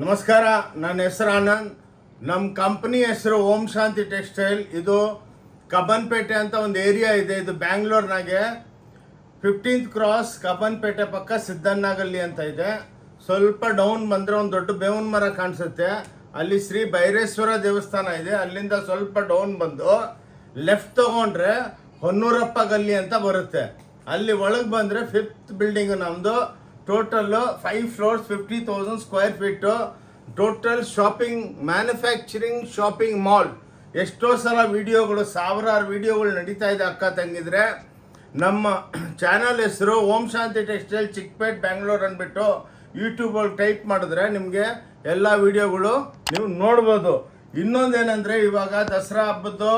ನಮಸ್ಕಾರ, ನನ್ನ ಹೆಸರು ಆನಂದ್. ನಮ್ಮ ಕಂಪ್ನಿ ಹೆಸರು ಓಂ ಶಾಂತಿ ಟೆಕ್ಸ್ಟೈಲ್. ಇದು ಕಬ್ಬನ್ಪೇಟೆ ಅಂತ ಒಂದು ಏರಿಯಾ ಇದೆ. ಇದು ಬ್ಯಾಂಗ್ಳೂರ್ನಾಗೆ. ಫಿಫ್ಟೀನ್ತ್ ಕ್ರಾಸ್ ಕಬ್ಬನ್ಪೇಟೆ ಪಕ್ಕ ಸಿದ್ದಣ್ಣಗಲ್ಲಿ ಅಂತ ಇದೆ. ಸ್ವಲ್ಪ ಡೌನ್ ಬಂದರೆ ಒಂದು ದೊಡ್ಡ ಬೇವಿನ ಮರ ಕಾಣಿಸುತ್ತೆ. ಅಲ್ಲಿ ಶ್ರೀ ಭೈರೇಶ್ವರ ದೇವಸ್ಥಾನ ಇದೆ. ಅಲ್ಲಿಂದ ಸ್ವಲ್ಪ ಡೌನ್ ಬಂದು ಲೆಫ್ಟ್ ತೊಗೊಂಡ್ರೆ ಹೊನ್ನೂರಪ್ಪ ಗಲ್ಲಿ ಅಂತ ಬರುತ್ತೆ. ಅಲ್ಲಿ ಒಳಗೆ ಬಂದರೆ ಫಿಫ್ತ್ ಬಿಲ್ಡಿಂಗ್ ನಮ್ಮದು total five floors fifty thousand square feet total shopping manufacturing shopping mall ಎಷ್ಟೋ ಸಲ ವಿಡಿಯೋಗಳು ಸಾವಿರಾರು ವಿಡಿಯೋಗಳು ನಡೀತಾ ಇದೆ ಅಕ್ಕ ತಂಗಿದ್ರೆ. ನಮ್ಮ ಚಾನಲ್ ಹೆಸರು ಓಂ ಶಾಂತಿ ಟೆಕ್ಸ್ಟೈಲ್ ಚಿಕ್ಕಪೇಟ್ ಬ್ಯಾಂಗ್ಳೂರ್ ಅಂದ್ಬಿಟ್ಟು ಯೂಟ್ಯೂಬಲ್ಲಿ ಟೈಪ್ ಮಾಡಿದ್ರೆ ನಿಮಗೆ ಎಲ್ಲ ವಿಡಿಯೋಗಳು ನೀವು ನೋಡ್ಬೋದು. ಇನ್ನೊಂದೇನೆಂದರೆ, ಇವಾಗ ದಸರಾ ಹಬ್ಬದ್ದು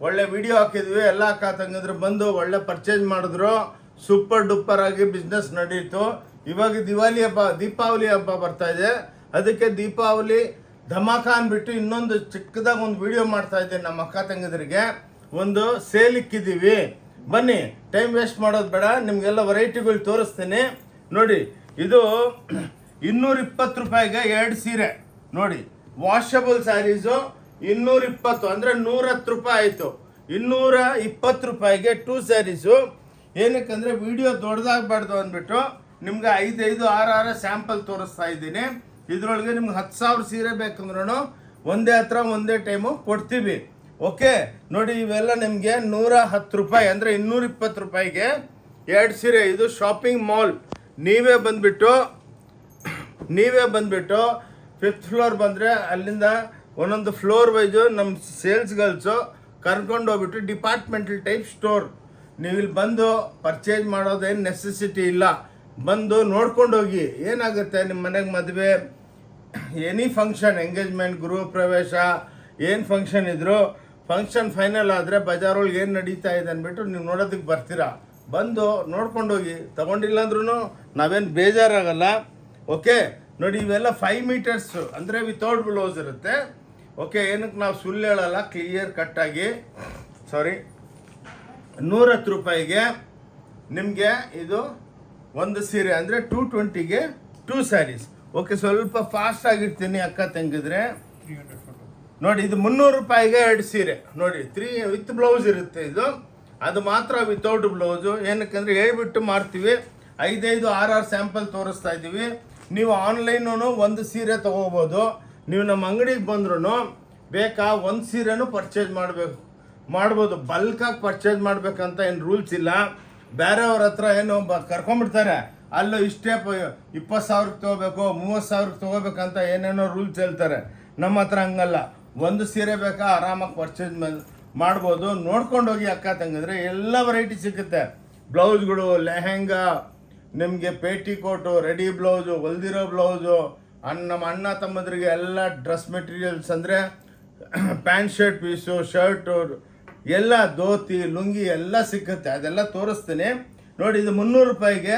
ಒಳ್ಳೆ ವಿಡಿಯೋ ಹಾಕಿದ್ವಿ. ಎಲ್ಲ ಅಕ್ಕ ತಂಗಿದ್ರು ಬಂದು ಒಳ್ಳೆ ಪರ್ಚೇಸ್ ಮಾಡಿದ್ರು. ಸೂಪರ್ ಡೂಪರ್ ಆಗಿ ಬಿಸ್ನೆಸ್ ನಡೀತು. ಇವಾಗ ದಿವಾಲಿ ಹಬ್ಬ, ದೀಪಾವಳಿ ಹಬ್ಬ ಬರ್ತಾ ಇದೆ. ಅದಕ್ಕೆ ದೀಪಾವಳಿ ಧಮಾಕ ಅಂದ್ಬಿಟ್ಟು ಇನ್ನೊಂದು ಚಿಕ್ಕದಾಗಿ ಒಂದು ವಿಡಿಯೋ ಮಾಡ್ತಾ ಇದ್ದೀನಿ ನಮ್ಮ ಅಕ್ಕ ತಂಗಿದ್ರಿಗೆ. ಒಂದು ಸೇಲ್ ಇಕ್ಕಿದ್ದೀವಿ. ಬನ್ನಿ ಟೈಮ್ ವೇಸ್ಟ್ ಮಾಡೋದು ಬೇಡ, ನಿಮಗೆಲ್ಲ ವೆರೈಟಿಗಳು ತೋರಿಸ್ತೀನಿ. ನೋಡಿ, ಇದು ಇನ್ನೂರ ಇಪ್ಪತ್ತು ರೂಪಾಯಿಗೆ ಎರಡು ಸೀರೆ. ನೋಡಿ ವಾಷಬಲ್ ಸ್ಯಾರೀಸು ಇನ್ನೂರ ಇಪ್ಪತ್ತು ಅಂದರೆ ನೂರ ಹತ್ತು ರೂಪಾಯಿ ಆಯಿತು. ಇನ್ನೂರ ಇಪ್ಪತ್ತು ರೂಪಾಯಿಗೆ ಟೂ ಸ್ಯಾರೀಸು ಏನಕ್ಕಂದರೆ ವಿಡಿಯೋ ದೊಡ್ಡದಾಗಬಾರ್ದು ಅಂದ್ಬಿಟ್ಟು ನಿಮ್ಗೆ ಐದೈದು ಆರು ಆರು ಸ್ಯಾಂಪಲ್ ತೋರಿಸ್ತಾ ಇದ್ದೀನಿ. ಇದರೊಳಗೆ ನಿಮ್ಗೆ ಹತ್ತು ಸಾವಿರ ಸೀರೆ ಬೇಕಂದ್ರೂ ಒಂದೇ ಹತ್ರ ಒಂದೇ ಟೈಮು ಕೊಡ್ತೀವಿ. ಓಕೆ ನೋಡಿ, ಇವೆಲ್ಲ ನಿಮಗೆ ನೂರ ಹತ್ತು ರೂಪಾಯಿ, ಅಂದರೆ ಇನ್ನೂರ ಇಪ್ಪತ್ತು ರೂಪಾಯಿಗೆ ಎರಡು ಸೀರೆ. ಇದು ಶಾಪಿಂಗ್ ಮಾಲ್ ನೀವೇ ಬಂದುಬಿಟ್ಟು ನೀವೇ ಬಂದುಬಿಟ್ಟು ಫಿಫ್ತ್ ಫ್ಲೋರ್ ಬಂದರೆ ಅಲ್ಲಿಂದ ಒಂದೊಂದು ಫ್ಲೋರ್ ವೈಸು ನಮ್ಮ ಸೇಲ್ಸ್ ಗರ್ಲ್ಸು ಕರ್ಕೊಂಡು ಹೋಗ್ಬಿಟ್ಟು ಡಿಪಾರ್ಟ್ಮೆಂಟಲ್ ಟೈಪ್ ಸ್ಟೋರ್ ನೀವು ಇಲ್ಲಿ ಬಂದು ಪರ್ಚೇಸ್ ಮಾಡೋದೇನು ನೆಸೆಸಿಟಿ ಇಲ್ಲ. ಬಂದು ನೋಡ್ಕೊಂಡು ಹೋಗಿ. ಏನಾಗುತ್ತೆ? ನಿಮ್ಮ ಮನೆಗೆ ಮದುವೆ ಎನಿ ಫಂಕ್ಷನ್ ಎಂಗೇಜ್ಮೆಂಟ್ ಗೃಹ ಪ್ರವೇಶ, ಏನು ಫಂಕ್ಷನ್ ಇದ್ರು ಫಂಕ್ಷನ್ ಫೈನಲ್ ಆದರೆ ಬಜಾರೊಳಗೆ ಏನು ನಡೀತಾ ಇದೆ ಅಂದ್ಬಿಟ್ಟು ನೀವು ನೋಡೋದಕ್ಕೆ ಬರ್ತೀರಾ? ಬಂದು ನೋಡ್ಕೊಂಡು ಹೋಗಿ. ತಗೊಂಡಿಲ್ಲ ಅಂದ್ರೂ ನಾವೇನು ಬೇಜಾರಾಗಲ್ಲ. ಓಕೆ ನೋಡಿ ಇವೆಲ್ಲ ಫೈವ್ ಮೀಟರ್ಸ್ ಅಂದರೆ ವಿತೌಟ್ ಬ್ಲೌಸ್ ಇರುತ್ತೆ. ಓಕೆ ಏನಕ್ಕೆ ನಾವು ಸುಳ್ಳು ಹೇಳಲ್ಲ ಕ್ಲಿಯರ್ ಕಟ್ಟಾಗಿ ಸಾರಿ ನೂರತ್ತು ರೂಪಾಯಿಗೆ ನಿಮಗೆ ಇದು ಒಂದು ಸೀರೆ ಅಂದರೆ ಟೂ ಟ್ವೆಂಟಿಗೆ ಟೂ ಸ್ಯಾರೀಸ್ ಓಕೆ ಸ್ವಲ್ಪ ಫಾಸ್ಟ್ ಆಗಿರ್ತೀನಿ ಅಕ್ಕ ತಂಗಿದ್ರೆ. ನೋಡಿ, ಇದು ಮುನ್ನೂರು ರೂಪಾಯಿಗೆ ಎರಡು ಸೀರೆ. ನೋಡಿ ತ್ರೀ ವಿತ್ ಬ್ಲೌಸ್ ಇರುತ್ತೆ ಇದು. ಅದು ಮಾತ್ರ ವಿತೌಟ್ ಬ್ಲೌಸು ಏನಕ್ಕಂದ್ರೆ ಹೇಳ್ಬಿಟ್ಟು ಮಾಡ್ತೀವಿ ಐದೈದು ಆರಾರು ಸ್ಯಾಂಪಲ್ ತೋರಿಸ್ತಾ ಇದ್ದೀವಿ ನೀವು ಆನ್ಲೈನು ಒಂದು ಸೀರೆ ತೊಗೋಬೋದು. ನೀವು ನಮ್ಮ ಅಂಗಡಿಗೆ ಬಂದ್ರೂ ಬೇಕಾ ಒಂದು ಸೀರೆನೂ ಪರ್ಚೇಸ್ ಮಾಡಬೇಕು. ಮಾಡ್ಬೋದು. ಬಲ್ಕಾಗಿ ಪರ್ಚೇಸ್ ಮಾಡಬೇಕಂತ ಏನು ರೂಲ್ಸ್ ಇಲ್ಲ. ಬೇರೆಯವ್ರ ಹತ್ರ ಏನು ಬ ಕರ್ಕೊಂಬಿಡ್ತಾರೆ ಅಲ್ಲೂ ಇಷ್ಟೇ ಇಪ್ಪತ್ತು ಸಾವಿರಕ್ಕೆ ತೊಗೋಬೇಕು, ಮೂವತ್ತು ಸಾವಿರಕ್ಕೆ ತೊಗೋಬೇಕಂತ ಏನೇನೋ ರೂಲ್ಸ್ ಹೇಳ್ತಾರೆ. ನಮ್ಮ ಹತ್ರ ಹಂಗಲ್ಲ. ಒಂದು ಸೀರೆ ಬೇಕಾ ಆರಾಮಾಗಿ ಪರ್ಚೇಸ್ ಮಾಡ್ಬೋದು. ನೋಡ್ಕೊಂಡು ಹೋಗಿ ಅಕ್ಕ ತಂಗಿದ್ರೆ ಎಲ್ಲ ವೆರೈಟಿ ಸಿಗುತ್ತೆ. ಬ್ಲೌಸ್ಗಳು, ಲೆಹೆಂಗಾ, ನಿಮಗೆ ಪೇಟಿ ಕೋಟು, ರೆಡಿ ಬ್ಲೌಸು, ಹೊಲ್ದಿರೋ ಬ್ಲೌಸು, ಅಣ್ಣ, ನಮ್ಮ ಅಣ್ಣ ತಮ್ಮದ್ರಿಗೆ ಎಲ್ಲ ಡ್ರೆಸ್ ಮೆಟೀರಿಯಲ್ಸ್ ಅಂದರೆ ಪ್ಯಾಂಟ್ ಶರ್ಟ್ ಪೀಸು ಶರ್ಟು ಎಲ್ಲ ಧೋತಿ, ಲುಂಗಿ ಎಲ್ಲ ಸಿಕ್ಕುತ್ತೆ. ಅದೆಲ್ಲ ತೋರಿಸ್ತೀನಿ. ನೋಡಿ, ಇದು ಮುನ್ನೂರು ರೂಪಾಯಿಗೆ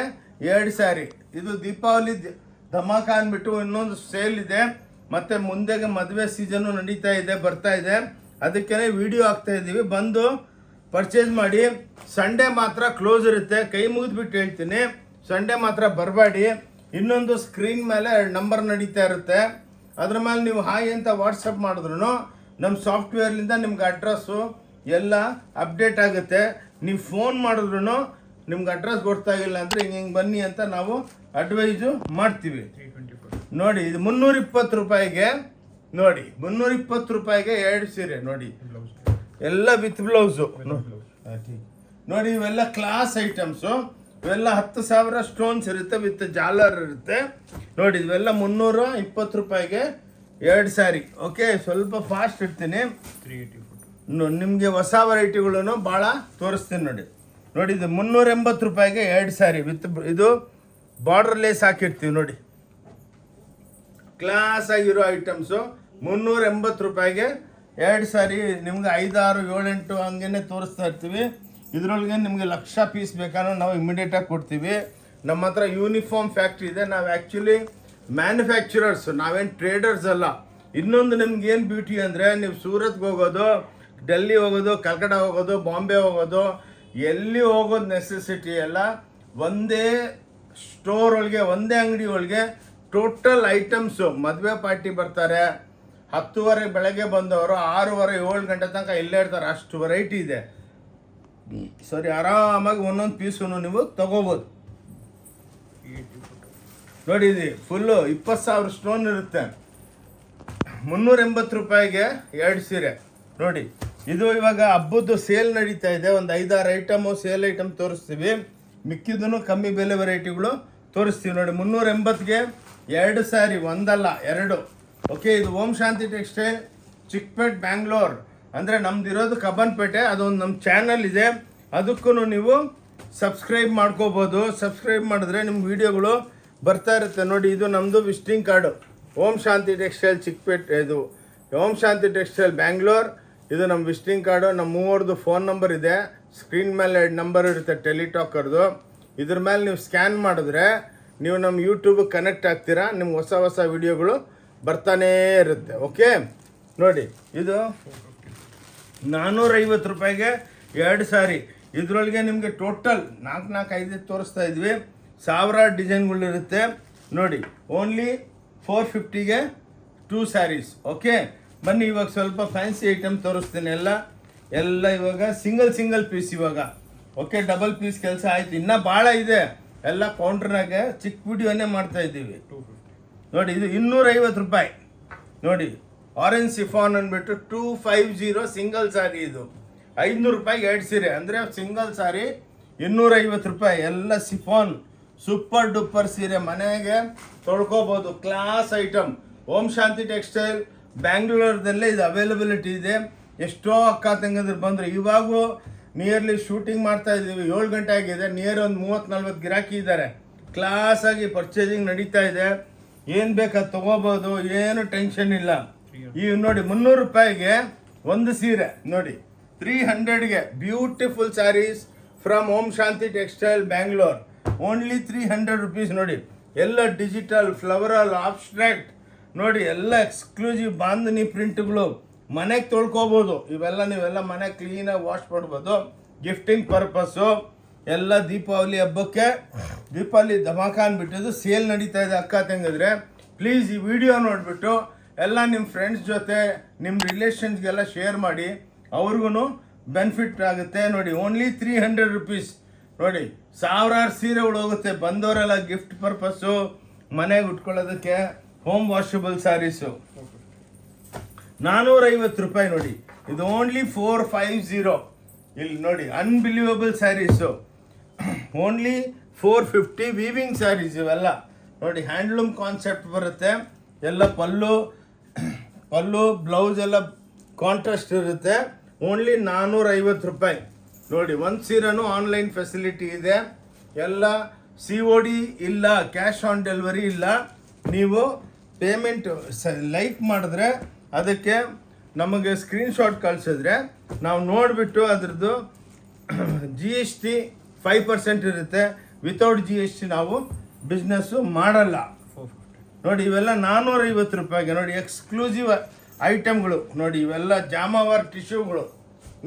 ಎರಡು ಸ್ಯಾರಿ ಇದು ದೀಪಾವಳಿ ಧಮಾಕ ಅಂದ್ಬಿಟ್ಟು ಇನ್ನೊಂದು ಸೇಲ್ ಇದೆ. ಮತ್ತು ಮುಂದೆಗೆ ಮದುವೆ ಸೀಸನ್ನು ನಡೀತಾ ಇದೆ, ಬರ್ತಾ ಇದೆ. ಅದಕ್ಕೆ ವಿಡಿಯೋ ಹಾಕ್ತಾ ಇದ್ದೀವಿ. ಬಂದು ಪರ್ಚೇಸ್ ಮಾಡಿ. ಸಂಡೇ ಮಾತ್ರ ಕ್ಲೋಸ್ ಇರುತ್ತೆ. ಕೈ ಮುಗಿದ್ಬಿಟ್ಟು ಹೇಳ್ತೀನಿ. ಸಂಡೇ ಮಾತ್ರ ಬರಬೇಡಿ. ಇನ್ನೊಂದು ಸ್ಕ್ರೀನ್ ಮೇಲೆ ನಂಬರ್ ನಡೀತಾ ಇರುತ್ತೆ. ಅದ್ರ ಮೇಲೆ ನೀವು ಹಾಯ್ ಅಂತ ವಾಟ್ಸಪ್ ಮಾಡಿದ್ರು ನಮ್ಮ ಸಾಫ್ಟ್ವೇರ್ಲಿಂದ ನಿಮ್ಗೆ ಅಡ್ರೆಸ್ಸು ಎಲ್ಲ ಅಪ್ಡೇಟ್ ಆಗುತ್ತೆ. ನೀವು ಫೋನ್ ಮಾಡಿದ್ರು ನಿಮ್ಗೆ ಅಡ್ರೆಸ್ ಗೊತ್ತಾಗಿಲ್ಲ ಅಂದರೆ ಹಿಂಗೆ ಹಿಂಗೆ ಬನ್ನಿ ಅಂತ ನಾವು ಅಡ್ವೈಸು ಮಾಡ್ತೀವಿ. ನೋಡಿ, ಇದು ಮುನ್ನೂರ ಇಪ್ಪತ್ತು ರೂಪಾಯಿಗೆ, ನೋಡಿ, ಮುನ್ನೂರ ಇಪ್ಪತ್ತು ರೂಪಾಯಿಗೆ ಎರಡು ಸೀರೆ, ನೋಡಿ. ಎಲ್ಲ ವಿತ್ ಬ್ಲೌಸು ನೋಡಿ, ಇವೆಲ್ಲ ಕ್ಲಾಸ್ ಐಟಮ್ಸು ಇವೆಲ್ಲ ಹತ್ತು ಸಾವಿರ ಸ್ಟೋನ್ಸ್ ಇರುತ್ತೆ ವಿತ್ ಜಾಲರ್ ಇರುತ್ತೆ. ನೋಡಿ, ಇವೆಲ್ಲ ಮುನ್ನೂರ ಇಪ್ಪತ್ತು ರೂಪಾಯಿಗೆ ಎರಡು ಸ್ಯಾರಿ ಓಕೆ ಸ್ವಲ್ಪ ಫಾಸ್ಟ್ ಇರ್ತೀನಿ ನಿಮಗೆ ಹೊಸ ವೆರೈಟಿಗಳನ್ನು ಭಾಳ ತೋರಿಸ್ತೀನಿ ನೋಡಿ. ನೋಡಿ, ಇದು ಮುನ್ನೂರ ಎಂಬತ್ತು ರೂಪಾಯಿಗೆ ಎರಡು ಸ್ಯಾರಿ ವಿತ್ ಇದು ಬಾರ್ಡರ್ ಲೇಸ್ ಹಾಕಿರ್ತೀವಿ ನೋಡಿ. ಕ್ಲಾಸ್ ಆಗಿರೋ ಐಟಮ್ಸು ಮುನ್ನೂರ ಎಂಬತ್ತು ರೂಪಾಯಿಗೆ ಎರಡು ಸಾರಿ ನಿಮ್ಗೆ ಐದಾರು, ಏಳೆಂಟು ಹಂಗೇ ತೋರಿಸ್ತಾ ಇರ್ತೀವಿ. ಇದರೊಳಗೆ ನಿಮಗೆ ಲಕ್ಷ ಪೀಸ್ ಬೇಕಾದ್ರೆ ನಾವು ಇಮಿಡಿಯೇಟಾಗಿ ಕೊಡ್ತೀವಿ. ನಮ್ಮ ಹತ್ರ ಯೂನಿಫಾರ್ಮ್ ಫ್ಯಾಕ್ಟ್ರಿ ಇದೆ. ನಾವು ಆ್ಯಕ್ಚುಲಿ ಮ್ಯಾನುಫ್ಯಾಕ್ಚರರ್ಸ್ ನಾವೇನು ಟ್ರೇಡರ್ಸ್ ಅಲ್ಲ. ಇನ್ನೊಂದು ನಿಮ್ಗೆ ಏನು ಬ್ಯೂಟಿ ಅಂದರೆ, ನೀವು ಸೂರತ್ಗೆ ಹೋಗೋದು ಡೆಲ್ಲಿ ಹೋಗೋದು ಕಲ್ಕಟ್ಟ ಹೋಗೋದು, ಬಾಂಬೆ ಹೋಗೋದು, ಎಲ್ಲಿ ಹೋಗೋದು ನೆಸೆಸಿಟಿ ಎಲ್ಲ ಒಂದೇ ಸ್ಟೋರ್ ಒಳಗೆ, ಒಂದೇ ಅಂಗಡಿ ಒಳಗೆ ಟೋಟಲ್ ಐಟಮ್ಸು ಮದುವೆ ಪಾರ್ಟಿ ಬರ್ತಾರೆ. ಹತ್ತುವರೆ ಬೆಳಗ್ಗೆ ಬಂದವರು ಆರೂವರೆ, ಏಳು ಗಂಟೆ ತನಕ ಇಲ್ಲೇ ಇರ್ತಾರೆ. ಅಷ್ಟು ವೆರೈಟಿ ಇದೆ. ಸರಿ, ಆರಾಮಾಗಿ ಒಂದೊಂದು ಪೀಸನ್ನು ನೀವು ತಗೋಬೋದು. ನೋಡಿ ಫುಲ್ಲು ಇಪ್ಪತ್ತು ಸಾವಿರ ಸ್ಟೋನ್ ಇರುತ್ತೆ. ಮುನ್ನೂರ ಎಂಬತ್ತು ರೂಪಾಯಿಗೆ ಎರಡು ಸೀರೆ. ನೋಡಿ. ಇದು ಇವಾಗ ಹಬ್ಬದ್ದು ಸೇಲ್ ನಡೀತಾ ಇದೆ. ಒಂದು ಐದಾರು ಐಟಮು ಸೇಲ್ ಐಟಮ್ ತೋರಿಸ್ತೀವಿ. ಮಿಕ್ಕಿದ್ದು ಕಮ್ಮಿ ಬೆಲೆ ವೆರೈಟಿಗಳು ತೋರಿಸ್ತೀವಿ ನೋಡಿ. ಮುನ್ನೂರ ಎಂಬತ್ತಿಗೆ ಎರಡು ಸ್ಯಾರಿ ಒಂದಲ್ಲ, ಎರಡು. ಓಕೆ, ಇದು ಓಂ ಶಾಂತಿ ಟೆಕ್ಸ್ಟೈಲ್, ಚಿಕ್ಕಪೇಟ್, ಬ್ಯಾಂಗ್ಳೂರ್. ಅಂದರೆ ನಮ್ದು ಇರೋದು ಕಬ್ಬನ್ಪೇಟೆ, ಅದೊಂದು ನಮ್ಮ ಚಾನಲ್ ಇದೆ. ಅದಕ್ಕೂ ನೀವು ಸಬ್ಸ್ಕ್ರೈಬ್ ಮಾಡ್ಕೋಬೋದು. ಸಬ್ಸ್ಕ್ರೈಬ್ ಮಾಡಿದ್ರೆ ನಿಮ್ಮ ವಿಡಿಯೋಗಳು ಬರ್ತಾ ಇರುತ್ತೆ. ನೋಡಿ, ಇದು ನಮ್ಮದು visiting card Om Shanti textile Chickpete, ಇದು ಓಂ ಶಾಂತಿ ಟೆಕ್ಸ್ಟೈಲ್, ಬ್ಯಾಂಗ್ಳೂರ್. ಇದು ನಮ್ಮ ವಿಸಿಟಿಂಗ್ ಕಾರ್ಡು. ನಮ್ಮ ಮೂವರದು ಫೋನ್ ನಂಬರ್ ಇದೆ. ಸ್ಕ್ರೀನ್ ಮೇಲೆ ಎರಡು ನಂಬರ್ ಇರುತ್ತೆ ಟೆಲಿಟಾಕರ್ದು. ಇದ್ರ ಮೇಲೆ ನೀವು ಸ್ಕ್ಯಾನ್ ಮಾಡಿದ್ರೆ ನೀವು ನಮ್ಮ ಯೂಟ್ಯೂಬ್ ಕನೆಕ್ಟ್ ಆಗ್ತೀರಾ. ನಿಮ್ಗೆ ಹೊಸ ಹೊಸ ವಿಡಿಯೋಗಳು ಬರ್ತಾನೇ ಇರುತ್ತೆ. ಓಕೆ? ನೋಡಿ, ಇದು ನಾನ್ನೂರೈವತ್ತು ರೂಪಾಯಿಗೆ ಎರಡು ಸಾರಿ. ಇದರೊಳಗೆ ನಿಮಗೆ ಟೋಟಲ್ ನಾಲ್ಕು ನಾಲ್ಕು ಐದು ತೋರಿಸ್ತಾ ಇದ್ವಿ. ಸಾವಿರಾರು ಡಿಸೈನ್ಗಳಿರುತ್ತೆ. ನೋಡಿ, ಓನ್ಲಿ ಫೋರ್ ಫಿಫ್ಟಿಗೆ ಟೂ ಸ್ಯಾರೀಸ್ ಓಕೆ? ಬನ್ನಿ, ಇವಾಗ ಸ್ವಲ್ಪ ಫ್ಯಾನ್ಸಿ ಐಟಮ್ ತೋರಿಸ್ತೀನಿ ಎಲ್ಲ. ಎಲ್ಲ ಇವಾಗ ಸಿಂಗಲ್ ಸಿಂಗಲ್ ಪೀಸ್ ಇವಾಗ. ಓಕೆ ಡಬಲ್ ಪೀಸ್ ಕೆಲಸ ಆಯ್ತು. ಇನ್ನೂ ಭಾಳ ಇದೆ. ಎಲ್ಲ ಕೌಂಟ್ರ್ನಾಗೆ ಚಿಕ್ಕ ವಿಡಿಯೋನೇ ಮಾಡ್ತಾ ಇದ್ದೀವಿ. ನೋಡಿ, ಇದು ಇನ್ನೂರೈವತ್ತು ರೂಪಾಯಿ. ನೋಡಿ ಆರೆಂಜ್ ಸಿಫಾನ್ ಅಂದ್ಬಿಟ್ಟು two five zero single sari ಇದು. ಐದುನೂರು ರೂಪಾಯಿಗೆ ಎರಡು ಸೀರೆ. ಅಂದರೆ ಸಿಂಗಲ್ ಸಾರಿ ಇನ್ನೂರೈವತ್ತು ರೂಪಾಯಿ. ಎಲ್ಲ ಸಿಫಾನ್ ಸೂಪರ್ ಡೂಪರ್ ಸೀರೆ. ಮನೆಗೆ ತೊಳ್ಕೊಬೋದು. Class item Om Shanti textile. ಬ್ಯಾಂಗ್ಳೂರದಲ್ಲೇ ಇದು ಅವೈಲಬಿಲಿಟಿ ಇದೆ. ಎಷ್ಟೋ ಅಕ್ಕ ತಂಗಂದ್ರೆ ಬಂದರು. ಇವಾಗೂ ನಿಯರ್ಲಿ ಶೂಟಿಂಗ್ ಮಾಡ್ತಾ ಇದ್ದೀವಿ. ಏಳು ಗಂಟೆ ಆಗಿದೆ. ನಿಯರ್ ಒಂದು ಮೂವತ್ತು ನಲ್ವತ್ತು ಗಿರಾಕಿ ಇದ್ದಾರೆ. ಕ್ಲಾಸಾಗಿ ಪರ್ಚೇಸಿಂಗ್ ನಡೀತಾ ಇದೆ. ಏನು ಬೇಕಾದ ತೊಗೋಬೋದು. ಏನು ಟೆನ್ಷನ್ ಇಲ್ಲ. ಈಗ ನೋಡಿ, ಮುನ್ನೂರು ರೂಪಾಯಿಗೆ ಒಂದು ಸೀರೆ. ನೋಡಿ three ಹಂಡ್ರೆಡ್ಗೆ beautiful saris from Om Shanti textile Bangalore only three hundred rupees ನೋಡಿ, ಎಲ್ಲ ಡಿಜಿಟಲ್ ಫ್ಲವರಲ್ ಆಬ್ಸ್ಟ್ರಾಕ್ಟ್ ನೋಡಿ, ಎಲ್ಲ ಎಕ್ಸ್ಕ್ಲೂಸಿವ್ ಬಾಂಧನಿ ಪ್ರಿಂಟ್ಗಳು ಮನೆಗೆ ತೊಳ್ಕೊಬೋದು. ಇವೆಲ್ಲ ನೀವೆಲ್ಲ ಮನೆ ಕ್ಲೀನಾಗಿ ವಾಶ್ ಮಾಡ್ಬೋದು. ಗಿಫ್ಟಿಂಗ್ ಪರ್ಪಸ್ಸು ಎಲ್ಲ ದೀಪಾವಳಿ ಹಬ್ಬಕ್ಕೆ ದೀಪಾವಳಿ ಧಮಾಕ ಅಂದ್ಬಿಟ್ಟಿದ್ದು ಸೇಲ್ ನಡೀತಾ ಇದೆ ಅಕ್ಕ ತಂಗಿದ್ರೆ. ಪ್ಲೀಸ್ ಈ ವಿಡಿಯೋ ನೋಡಿಬಿಟ್ಟು ಎಲ್ಲ ನಿಮ್ಮ ಫ್ರೆಂಡ್ಸ್ ಜೊತೆ ನಿಮ್ಮ ರಿಲೇಷನ್ಸ್ಗೆಲ್ಲ ಶೇರ್ ಮಾಡಿ. ಅವ್ರಿಗೂ ಬೆನಿಫಿಟ್ ಆಗುತ್ತೆ. ನೋಡಿ ಓನ್ಲಿ ತ್ರೀ ಹಂಡ್ರೆಡ್ ರುಪೀಸ್ ನೋಡಿ, ಸಾವಿರಾರು ಸೀರೆಗಳು ಹೋಗುತ್ತೆ ಬಂದವರೆಲ್ಲ ಗಿಫ್ಟ್ ಪರ್ಪಸ್ಸು ಮನೆಗೆ ಉಟ್ಕೊಳ್ಳೋದಕ್ಕೆ ಹೋಮ್ ವಾಷಬಲ್ ಸ್ಯಾರೀಸು ನಾನ್ನೂರೈವತ್ತು ರೂಪಾಯಿ ನೋಡಿ. ಇದು ಓನ್ಲಿ ಫೋರ್ ಫೈವ್ ಜೀರೋ ಇಲ್ಲಿ ನೋಡಿ unbelievable saris only four fifty weaving saris ಇವೆಲ್ಲ. ನೋಡಿ ಹ್ಯಾಂಡ್ಲೂಮ್ ಕಾನ್ಸೆಪ್ಟ್ ಬರುತ್ತೆ. ಎಲ್ಲ ಪಲ್ಲು ಪಲ್ಲು ಬ್ಲೌಸ್ ಎಲ್ಲ ಕಾಂಟ್ರಾಸ್ಟ್ ಇರುತ್ತೆ. ಓನ್ಲಿ ನಾನ್ನೂರೈವತ್ತು ರೂಪಾಯಿ. ನೋಡಿ, ಒಂದು ಸೀರೆನೂ ಆನ್ಲೈನ್ ಫೆಸಿಲಿಟಿ ಇದೆ. ಎಲ್ಲ ಸಿ ಒ ಡಿ ಇಲ್ಲ ಕ್ಯಾಶ್ ಆನ್ ಡೆಲಿವರಿ ಇಲ್ಲ. ನೀವು ಪೇಮೆಂಟ್ ಲೈಕ್ ಮಾಡಿದ್ರೆ ಅದಕ್ಕೆ ನಮಗೆ ಸ್ಕ್ರೀನ್ಶಾಟ್ ಕಳಿಸಿದ್ರೆ ನಾವು ನೋಡಿಬಿಟ್ಟು ಅದರದ್ದು G S T five percent ಇರುತ್ತೆ. ವಿತೌಟ್ ಜಿ ಎಸ್ ಟಿ ನಾವು ಬಿಸ್ನೆಸ್ಸು ಮಾಡಲ್ಲ. ನೋಡಿ, ಇವೆಲ್ಲ ನಾನ್ನೂರೈವತ್ತು ರೂಪಾಯಿಗೆ, ನೋಡಿ ಎಕ್ಸ್ಕ್ಲೂಸಿವ್ ಐಟಮ್ಗಳು ನೋಡಿ, ಇವೆಲ್ಲ ಜಾಮಾವಾರ್ ಟಿಶ್ಯೂಗಳು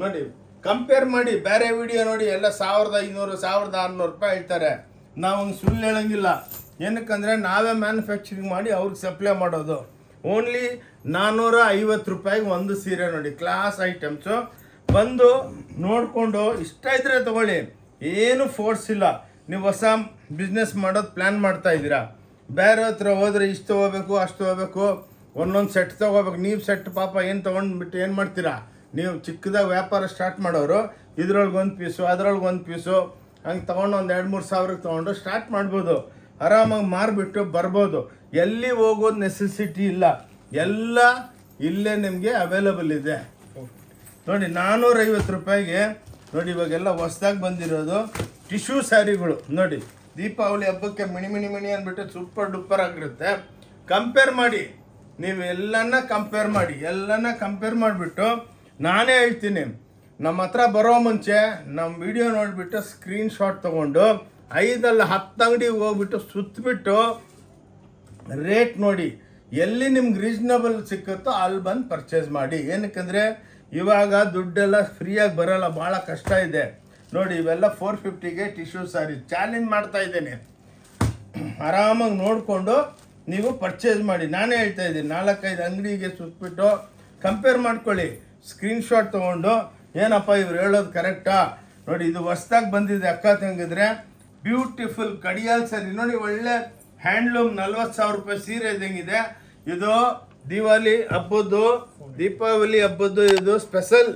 ನೋಡಿ ಕಂಪೇರ್ ಮಾಡಿ, ಬೇರೆ ವಿಡಿಯೋ ನೋಡಿ, ಎಲ್ಲ ಸಾವಿರದ ಐನೂರು, ಸಾವಿರದ ಆರುನೂರು ರೂಪಾಯಿ ಹೇಳ್ತಾರೆ. ನಾವು ಸುಳ್ಳು ಹೇಳಂಗಿಲ್ಲ. ಏನಕ್ಕಂದರೆ ನಾವೇ ಮ್ಯಾನುಫ್ಯಾಕ್ಚರಿಂಗ್ ಮಾಡಿ ಅವ್ರಿಗೆ ಸಪ್ಲೈ ಮಾಡೋದು. ಓನ್ಲಿ ನಾನ್ನೂರ ಐವತ್ತು ರೂಪಾಯಿಗೆ ಒಂದು ಸೀರೆ ನೋಡಿ ಕ್ಲಾಸ್ ಐಟಮ್ಸು ಬಂದು ನೋಡಿಕೊಂಡು ಇಷ್ಟ ಇದ್ರೆ ತಗೊಳ್ಳಿ. ಏನು ಫೋರ್ಸ್ ಇಲ್ಲ. ನೀವು ಹೊಸ ಬಿಸ್ನೆಸ್ ಮಾಡೋದು ಪ್ಲ್ಯಾನ್ ಮಾಡ್ತಾ ಇದ್ದೀರಾ. ಬೇರೆ ಹತ್ರ ಹೋದ್ರೆ ಇಷ್ಟು ತೊಗೋಬೇಕು, ಅಷ್ಟು ತೊಗೋಬೇಕು, ಒಂದೊಂದು ಸೆಟ್ ತೊಗೋಬೇಕು. ನೀವು ಸೆಟ್ ಪಾಪ ಏನು ತೊಗೊಂಡ್ಬಿಟ್ಟು ಏನು ಮಾಡ್ತೀರಾ? ನೀವು ಚಿಕ್ಕದಾಗಿ ವ್ಯಾಪಾರ ಸ್ಟಾರ್ಟ್ ಮಾಡೋರು, ಇದ್ರೊಳಗೆ ಒಂದು ಪೀಸು ಅದ್ರೊಳಗೆ ಒಂದು ಪೀಸು ಹಂಗೆ ತೊಗೊಂಡು ಒಂದು ಎರಡು ಮೂರು ಸಾವಿರಕ್ಕೆ ತೊಗೊಂಡು ಸ್ಟಾರ್ಟ್ ಮಾಡ್ಬೋದು. ಆರಾಮಾಗಿ ಮಾರಿಬಿಟ್ಟು ಬರ್ಬೋದು. ಎಲ್ಲಿ ಹೋಗೋದು ನೆಸೆಸಿಟಿ ಇಲ್ಲ. ಎಲ್ಲ ಇಲ್ಲೇ ನಿಮಗೆ ಅವೈಲಬಲ್ ಇದೆ. ನೋಡಿ ನಾನ್ನೂರೈವತ್ತು ರೂಪಾಯಿಗೆ, ನೋಡಿ, ಇವಾಗೆಲ್ಲ ಹೊಸ್ದಾಗಿ ಬಂದಿರೋದು ಟಿಶ್ಯೂ ಸ್ಯಾರಿಗಳು ನೋಡಿ, ದೀಪಾವಳಿ ಹಬ್ಬಕ್ಕೆ ಮಿಣಿ ಮಿಣಿ ಮಿಣಿ ಅಂದ್ಬಿಟ್ಟು ಸೂಪರ್ ಡೂಪರ್ ಆಗಿರುತ್ತೆ. ಕಂಪೇರ್ ಮಾಡಿ. ನೀವು ಎಲ್ಲನ ಕಂಪೇರ್ ಮಾಡಿ. ಎಲ್ಲನ ಕಂಪೇರ್ ಮಾಡಿಬಿಟ್ಟು ನಾನೇ ಹೇಳ್ತೀನಿ. ನಮ್ಮ ಹತ್ರ ಬರೋ ಮುಂಚೆ ನಮ್ಮ ವಿಡಿಯೋ ನೋಡಿಬಿಟ್ಟು ಸ್ಕ್ರೀನ್ಶಾಟ್ ತೊಗೊಂಡು ಐದಲ್ಲ ಹತ್ತು ಅಂಗಡಿಗೆ ಹೋಗ್ಬಿಟ್ಟು ಸುತ್ತಬಿಟ್ಟು ರೇಟ್ ನೋಡಿ ಎಲ್ಲಿ ನಿಮ್ಗೆ ರೀಸ್ನಬಲ್ ಸಿಕ್ಕುತ್ತೋ ಅಲ್ಲಿ ಬಂದು ಪರ್ಚೇಸ್ ಮಾಡಿ. ಏನಕ್ಕಂದರೆ ಇವಾಗ ದುಡ್ಡೆಲ್ಲ ಫ್ರೀಯಾಗಿ ಬರೋಲ್ಲ ಭಾಳ ಕಷ್ಟ ಇದೆ. ನೋಡಿ, ಇವೆಲ್ಲ ಫೋರ್ ಫಿಫ್ಟಿಗೆ ಟಿಶ್ಯೂ ಸಾರಿ ಚಾಲೆಂಜ್ ಮಾಡ್ತಾ ಇದ್ದೇನೆ. ಆರಾಮಾಗಿ ನೋಡಿಕೊಂಡು ನೀವು ಪರ್ಚೇಸ್ ಮಾಡಿ. ನಾನೇ ಹೇಳ್ತಾ ಇದ್ದೀನಿ, ನಾಲ್ಕೈದು ಅಂಗಡಿಗೆ ಸುತ್ತಬಿಟ್ಟು ಕಂಪೇರ್ ಮಾಡ್ಕೊಳ್ಳಿ. ಸ್ಕ್ರೀನ್ಶಾಟ್ ತೊಗೊಂಡು, ಏನಪ್ಪ ಇವ್ರು ಹೇಳೋದು ಕರೆಕ್ಟಾ ನೋಡಿ, ಇದು ಹೊಸ್ದಾಗಿ ಬಂದಿದೆ ಅಕ್ಕ ತಂಗಿದ್ರೆ ಬ್ಯೂಟಿಫುಲ್ ಕಡಿಯಾಲ್ ಸರಿ. ನೋಡಿ ಒಳ್ಳೆ ಹ್ಯಾಂಡ್ಲೂಮ್ ನಲ್ವತ್ತು ಸಾವಿರ ರೂಪಾಯಿ ಸೀರೆ ಇದ್ದಂಗಿದೆ. ಇದು ದಿವಾಲಿ ಹಬ್ಬದ್ದು, ದೀಪಾವಳಿ ಹಬ್ಬದ್ದು ಇದು ಸ್ಪೆಷಲ್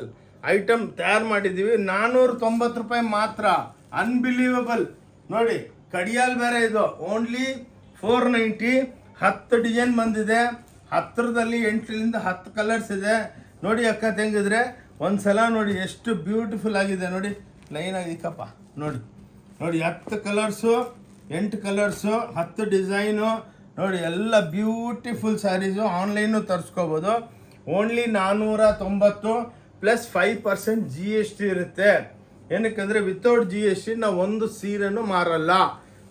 ಐಟಮ್ ತಯಾರು ಮಾಡಿದ್ದೀವಿ. ನಾನ್ನೂರ ತೊಂಬತ್ತು ರೂಪಾಯಿ ಮಾತ್ರ. ಅನ್ಬಿಲೀವಬಲ್ ನೋಡಿ, ಕಡಿಯಾಲ್ ಬೇರೆ ಇದು. ಓನ್ಲಿ ಫೋರ್ ನೈಂಟಿ ಹತ್ತು ಡಿಸೈನ್ ಬಂದಿದೆ. ಹತ್ತಿರದಲ್ಲಿ ಎಂಟರಿಂದ ಹತ್ತು ಕಲರ್ಸ್ ಇದೆ. ನೋಡಿ ಅಕ್ಕ ತೆಂಗಿದ್ರೆ ಒಂದ್ಸಲ ನೋಡಿ ಎಷ್ಟು ಬ್ಯೂಟಿಫುಲ್ ಆಗಿದೆ. ನೋಡಿ ಲೈನ್ ಆಗಿಕ್ಕಪ್ಪ ನೋಡಿ. ನೋಡಿ, ಹತ್ತು ಕಲರ್ಸು ಎಂಟು ಕಲರ್ಸು ಹತ್ತು ಡಿಸೈನು ನೋಡಿ, ಎಲ್ಲ ಬ್ಯೂಟಿಫುಲ್ ಸ್ಯಾರೀಸು ಆನ್ಲೈನು ತರಿಸ್ಕೋಬೋದು. ಓನ್ಲಿ ನಾನ್ನೂರ ತೊಂಬತ್ತು plus five percent G S T ಇರುತ್ತೆ. ಏನಕ್ಕಂದರೆ ವಿತೌಟ್ ಜಿ ಎಸ್ ಟಿ ನಾವು ಒಂದು ಸೀರೆನೂ ಮಾರಲ್ಲ.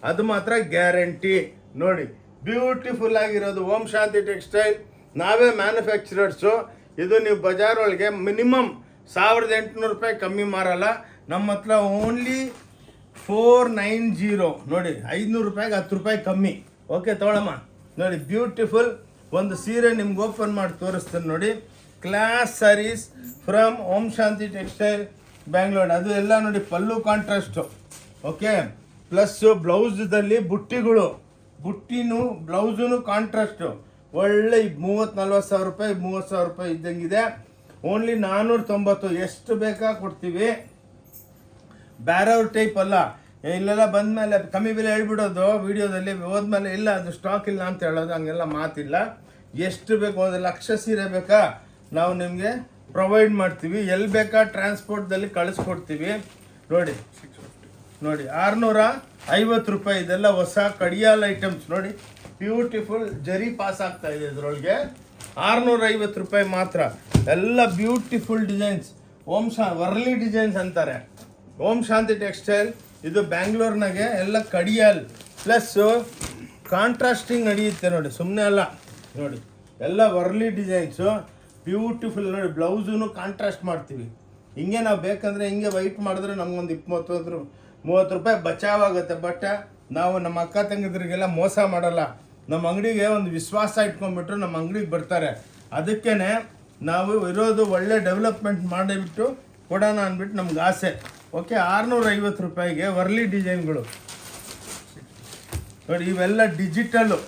ಅದು ಮಾತ್ರ ಗ್ಯಾರಂಟಿ ನೋಡಿ ಬ್ಯೂಟಿಫುಲ್ ಆಗಿರೋದು ಓಂ ಶಾಂತಿ ಟೆಕ್ಸ್ಟೈಲ್. ನಾವೇ ಮ್ಯಾನುಫ್ಯಾಕ್ಚರರ್ಸು ಇದು ನೀವು ಬಜಾರ್ ಒಳಗೆ ಮಿನಿಮಮ್ ಸಾವಿರದ ಎಂಟುನೂರು ರೂಪಾಯಿ ಕಮ್ಮಿ ಮಾರಲ್ಲ. ನಮ್ಮ ಹತ್ರ ಓನ್ಲಿ ಫೋರ್ ನೈನ್ ಜೀರೋ ನೋಡಿ, ಐದುನೂರು ರೂಪಾಯಿಗೆ ಹತ್ತು ರೂಪಾಯಿ ಕಮ್ಮಿ. ಓಕೆ ತಗೊಳಮ್ಮ. ನೋಡಿ ಬ್ಯೂಟಿಫುಲ್ ಒಂದು ಸೀರೆ ನಿಮ್ಗೆ ಓಪನ್ ಮಾಡಿ ತೋರಿಸ್ತೀನಿ ನೋಡಿ. Class saris from Om Shanti textile Bangalore ಅದು ಎಲ್ಲ ನೋಡಿ ಪಲ್ಲು ಕಾಂಟ್ರಾಸ್ಟು ಓಕೆ ಪ್ಲಸ್ಸು ಬ್ಲೌಸ್ದಲ್ಲಿ ಬುಟ್ಟಿಗಳು. ಬುಟ್ಟಿನೂ ಬ್ಲೌಸೂ ಕಾಂಟ್ರಾಸ್ಟು ಒಳ್ಳೆ ಮೂವತ್ತು ನಲ್ವತ್ತು ಸಾವಿರ ರೂಪಾಯಿ, ಮೂವತ್ತು ಸಾವಿರ ರೂಪಾಯಿ ಇದ್ದಂಗಿದೆ ಓನ್ಲಿ ನಾನ್ನೂರ ತೊಂಬತ್ತು ಎಷ್ಟು ಬೇಕಾ ಕೊಡ್ತೀವಿ? ಬ್ಯಾರವ್ರ ಟೈಪ್ ಅಲ್ಲ. ಇಲ್ಲೆಲ್ಲ ಬಂದಮೇಲೆ ಕಮ್ಮಿ ಬೆಲೆ ಹೇಳ್ಬಿಡೋದು ವಿಡಿಯೋದಲ್ಲಿ, ಹೋದ್ಮೇಲೆ ಇಲ್ಲ, ಅದು ಸ್ಟಾಕ್ ಇಲ್ಲ ಅಂತ ಹೇಳೋದು, ಹಂಗೆಲ್ಲ ಮಾತಿಲ್ಲ. ಎಷ್ಟು ಬೇಕು ಒಂದು ಲಕ್ಷ ಸೀರೆ ಬೇಕಾ? ನಾವು ನಿಮಗೆ ಪ್ರೊವೈಡ್ ಮಾಡ್ತೀವಿ. ಎಲ್ಲಿ ಬೇಕಾ ಟ್ರಾನ್ಸ್ಪೋರ್ಟ್ದಲ್ಲಿ ಕಳಿಸ್ಕೊಡ್ತೀವಿ. ನೋಡಿ ನೋಡಿ, ಆರುನೂರ ಐವತ್ತು ರೂಪಾಯಿ ಇದೆಲ್ಲ ಹೊಸ ಕಡಿಯಾಲ್ ಐಟಮ್ಸ್ ನೋಡಿ ಬ್ಯೂಟಿಫುಲ್ ಜರಿ ಪಾಸ್ ಆಗ್ತಾ ಇದೆ ಇದರೊಳಗೆ. ಆರುನೂರ ಐವತ್ತು ರೂಪಾಯಿ ಮಾತ್ರ. ಎಲ್ಲ ಬ್ಯೂಟಿಫುಲ್ ಡಿಸೈನ್ಸ್ ಓಂ ಶಾ ವರ್ಲಿ ಡಿಸೈನ್ಸ್ ಅಂತಾರೆ. ಓಂ ಶಾಂತಿ ಟೆಕ್ಸ್ಟೈಲ್ ಇದು ಬ್ಯಾಂಗ್ಳೂರ್ನಾಗೆ ಎಲ್ಲ ಕಡಿಯಲ್. ಪ್ಲಸ್ಸು ಕಾಂಟ್ರಾಸ್ಟಿಂಗ್ ನಡೆಯುತ್ತೆ ನೋಡಿ ಸುಮ್ಮನೆ ಅಲ್ಲ. ನೋಡಿ, ಎಲ್ಲ ವರ್ಲಿ ಡಿಸೈನ್ಸು ಬ್ಯೂಟಿಫುಲ್ ನೋಡಿ ಬ್ಲೌಸೂ ಕಾಂಟ್ರಾಸ್ಟ್ ಮಾಡ್ತೀವಿ. ಹಿಂಗೆ ನಾವು ಬೇಕಂದರೆ ಹಿಂಗೆ ವೈಟ್ ಮಾಡಿದ್ರೆ ನಮಗೊಂದು ಇಪ್ಪತ್ತು ಮೂವತ್ತು ರೂಪಾಯಿ ಬಚಾವಾಗುತ್ತೆ. ಬಟ್ ನಾವು ನಮ್ಮ ಅಕ್ಕ ತಂಗಿದ್ರಿಗೆಲ್ಲ ಮೋಸ ಮಾಡಲ್ಲ. ನಮ್ಮ ಅಂಗಡಿಗೆ ಒಂದು ವಿಶ್ವಾಸ ಇಟ್ಕೊಂಡ್ಬಿಟ್ರು ನಮ್ಮ ಅಂಗಡಿಗೆ ಬರ್ತಾರೆ. ಅದಕ್ಕೇ ನಾವು ಇರೋದು ಒಳ್ಳೆ ಡೆವಲಪ್ಮೆಂಟ್ ಮಾಡಿಬಿಟ್ಟು ಕೊಡೋಣ ಅಂದ್ಬಿಟ್ಟು ನಮ್ಗೆ ಆಸೆ. ಓಕೆ ಆರುನೂರ ಐವತ್ತು ರೂಪಾಯಿಗೆ ವರ್ಲಿ ಡಿಸೈನ್ಗಳು. ನೋಡಿ, ಇವೆಲ್ಲ ಡಿಜಿಟಲ್ಲು.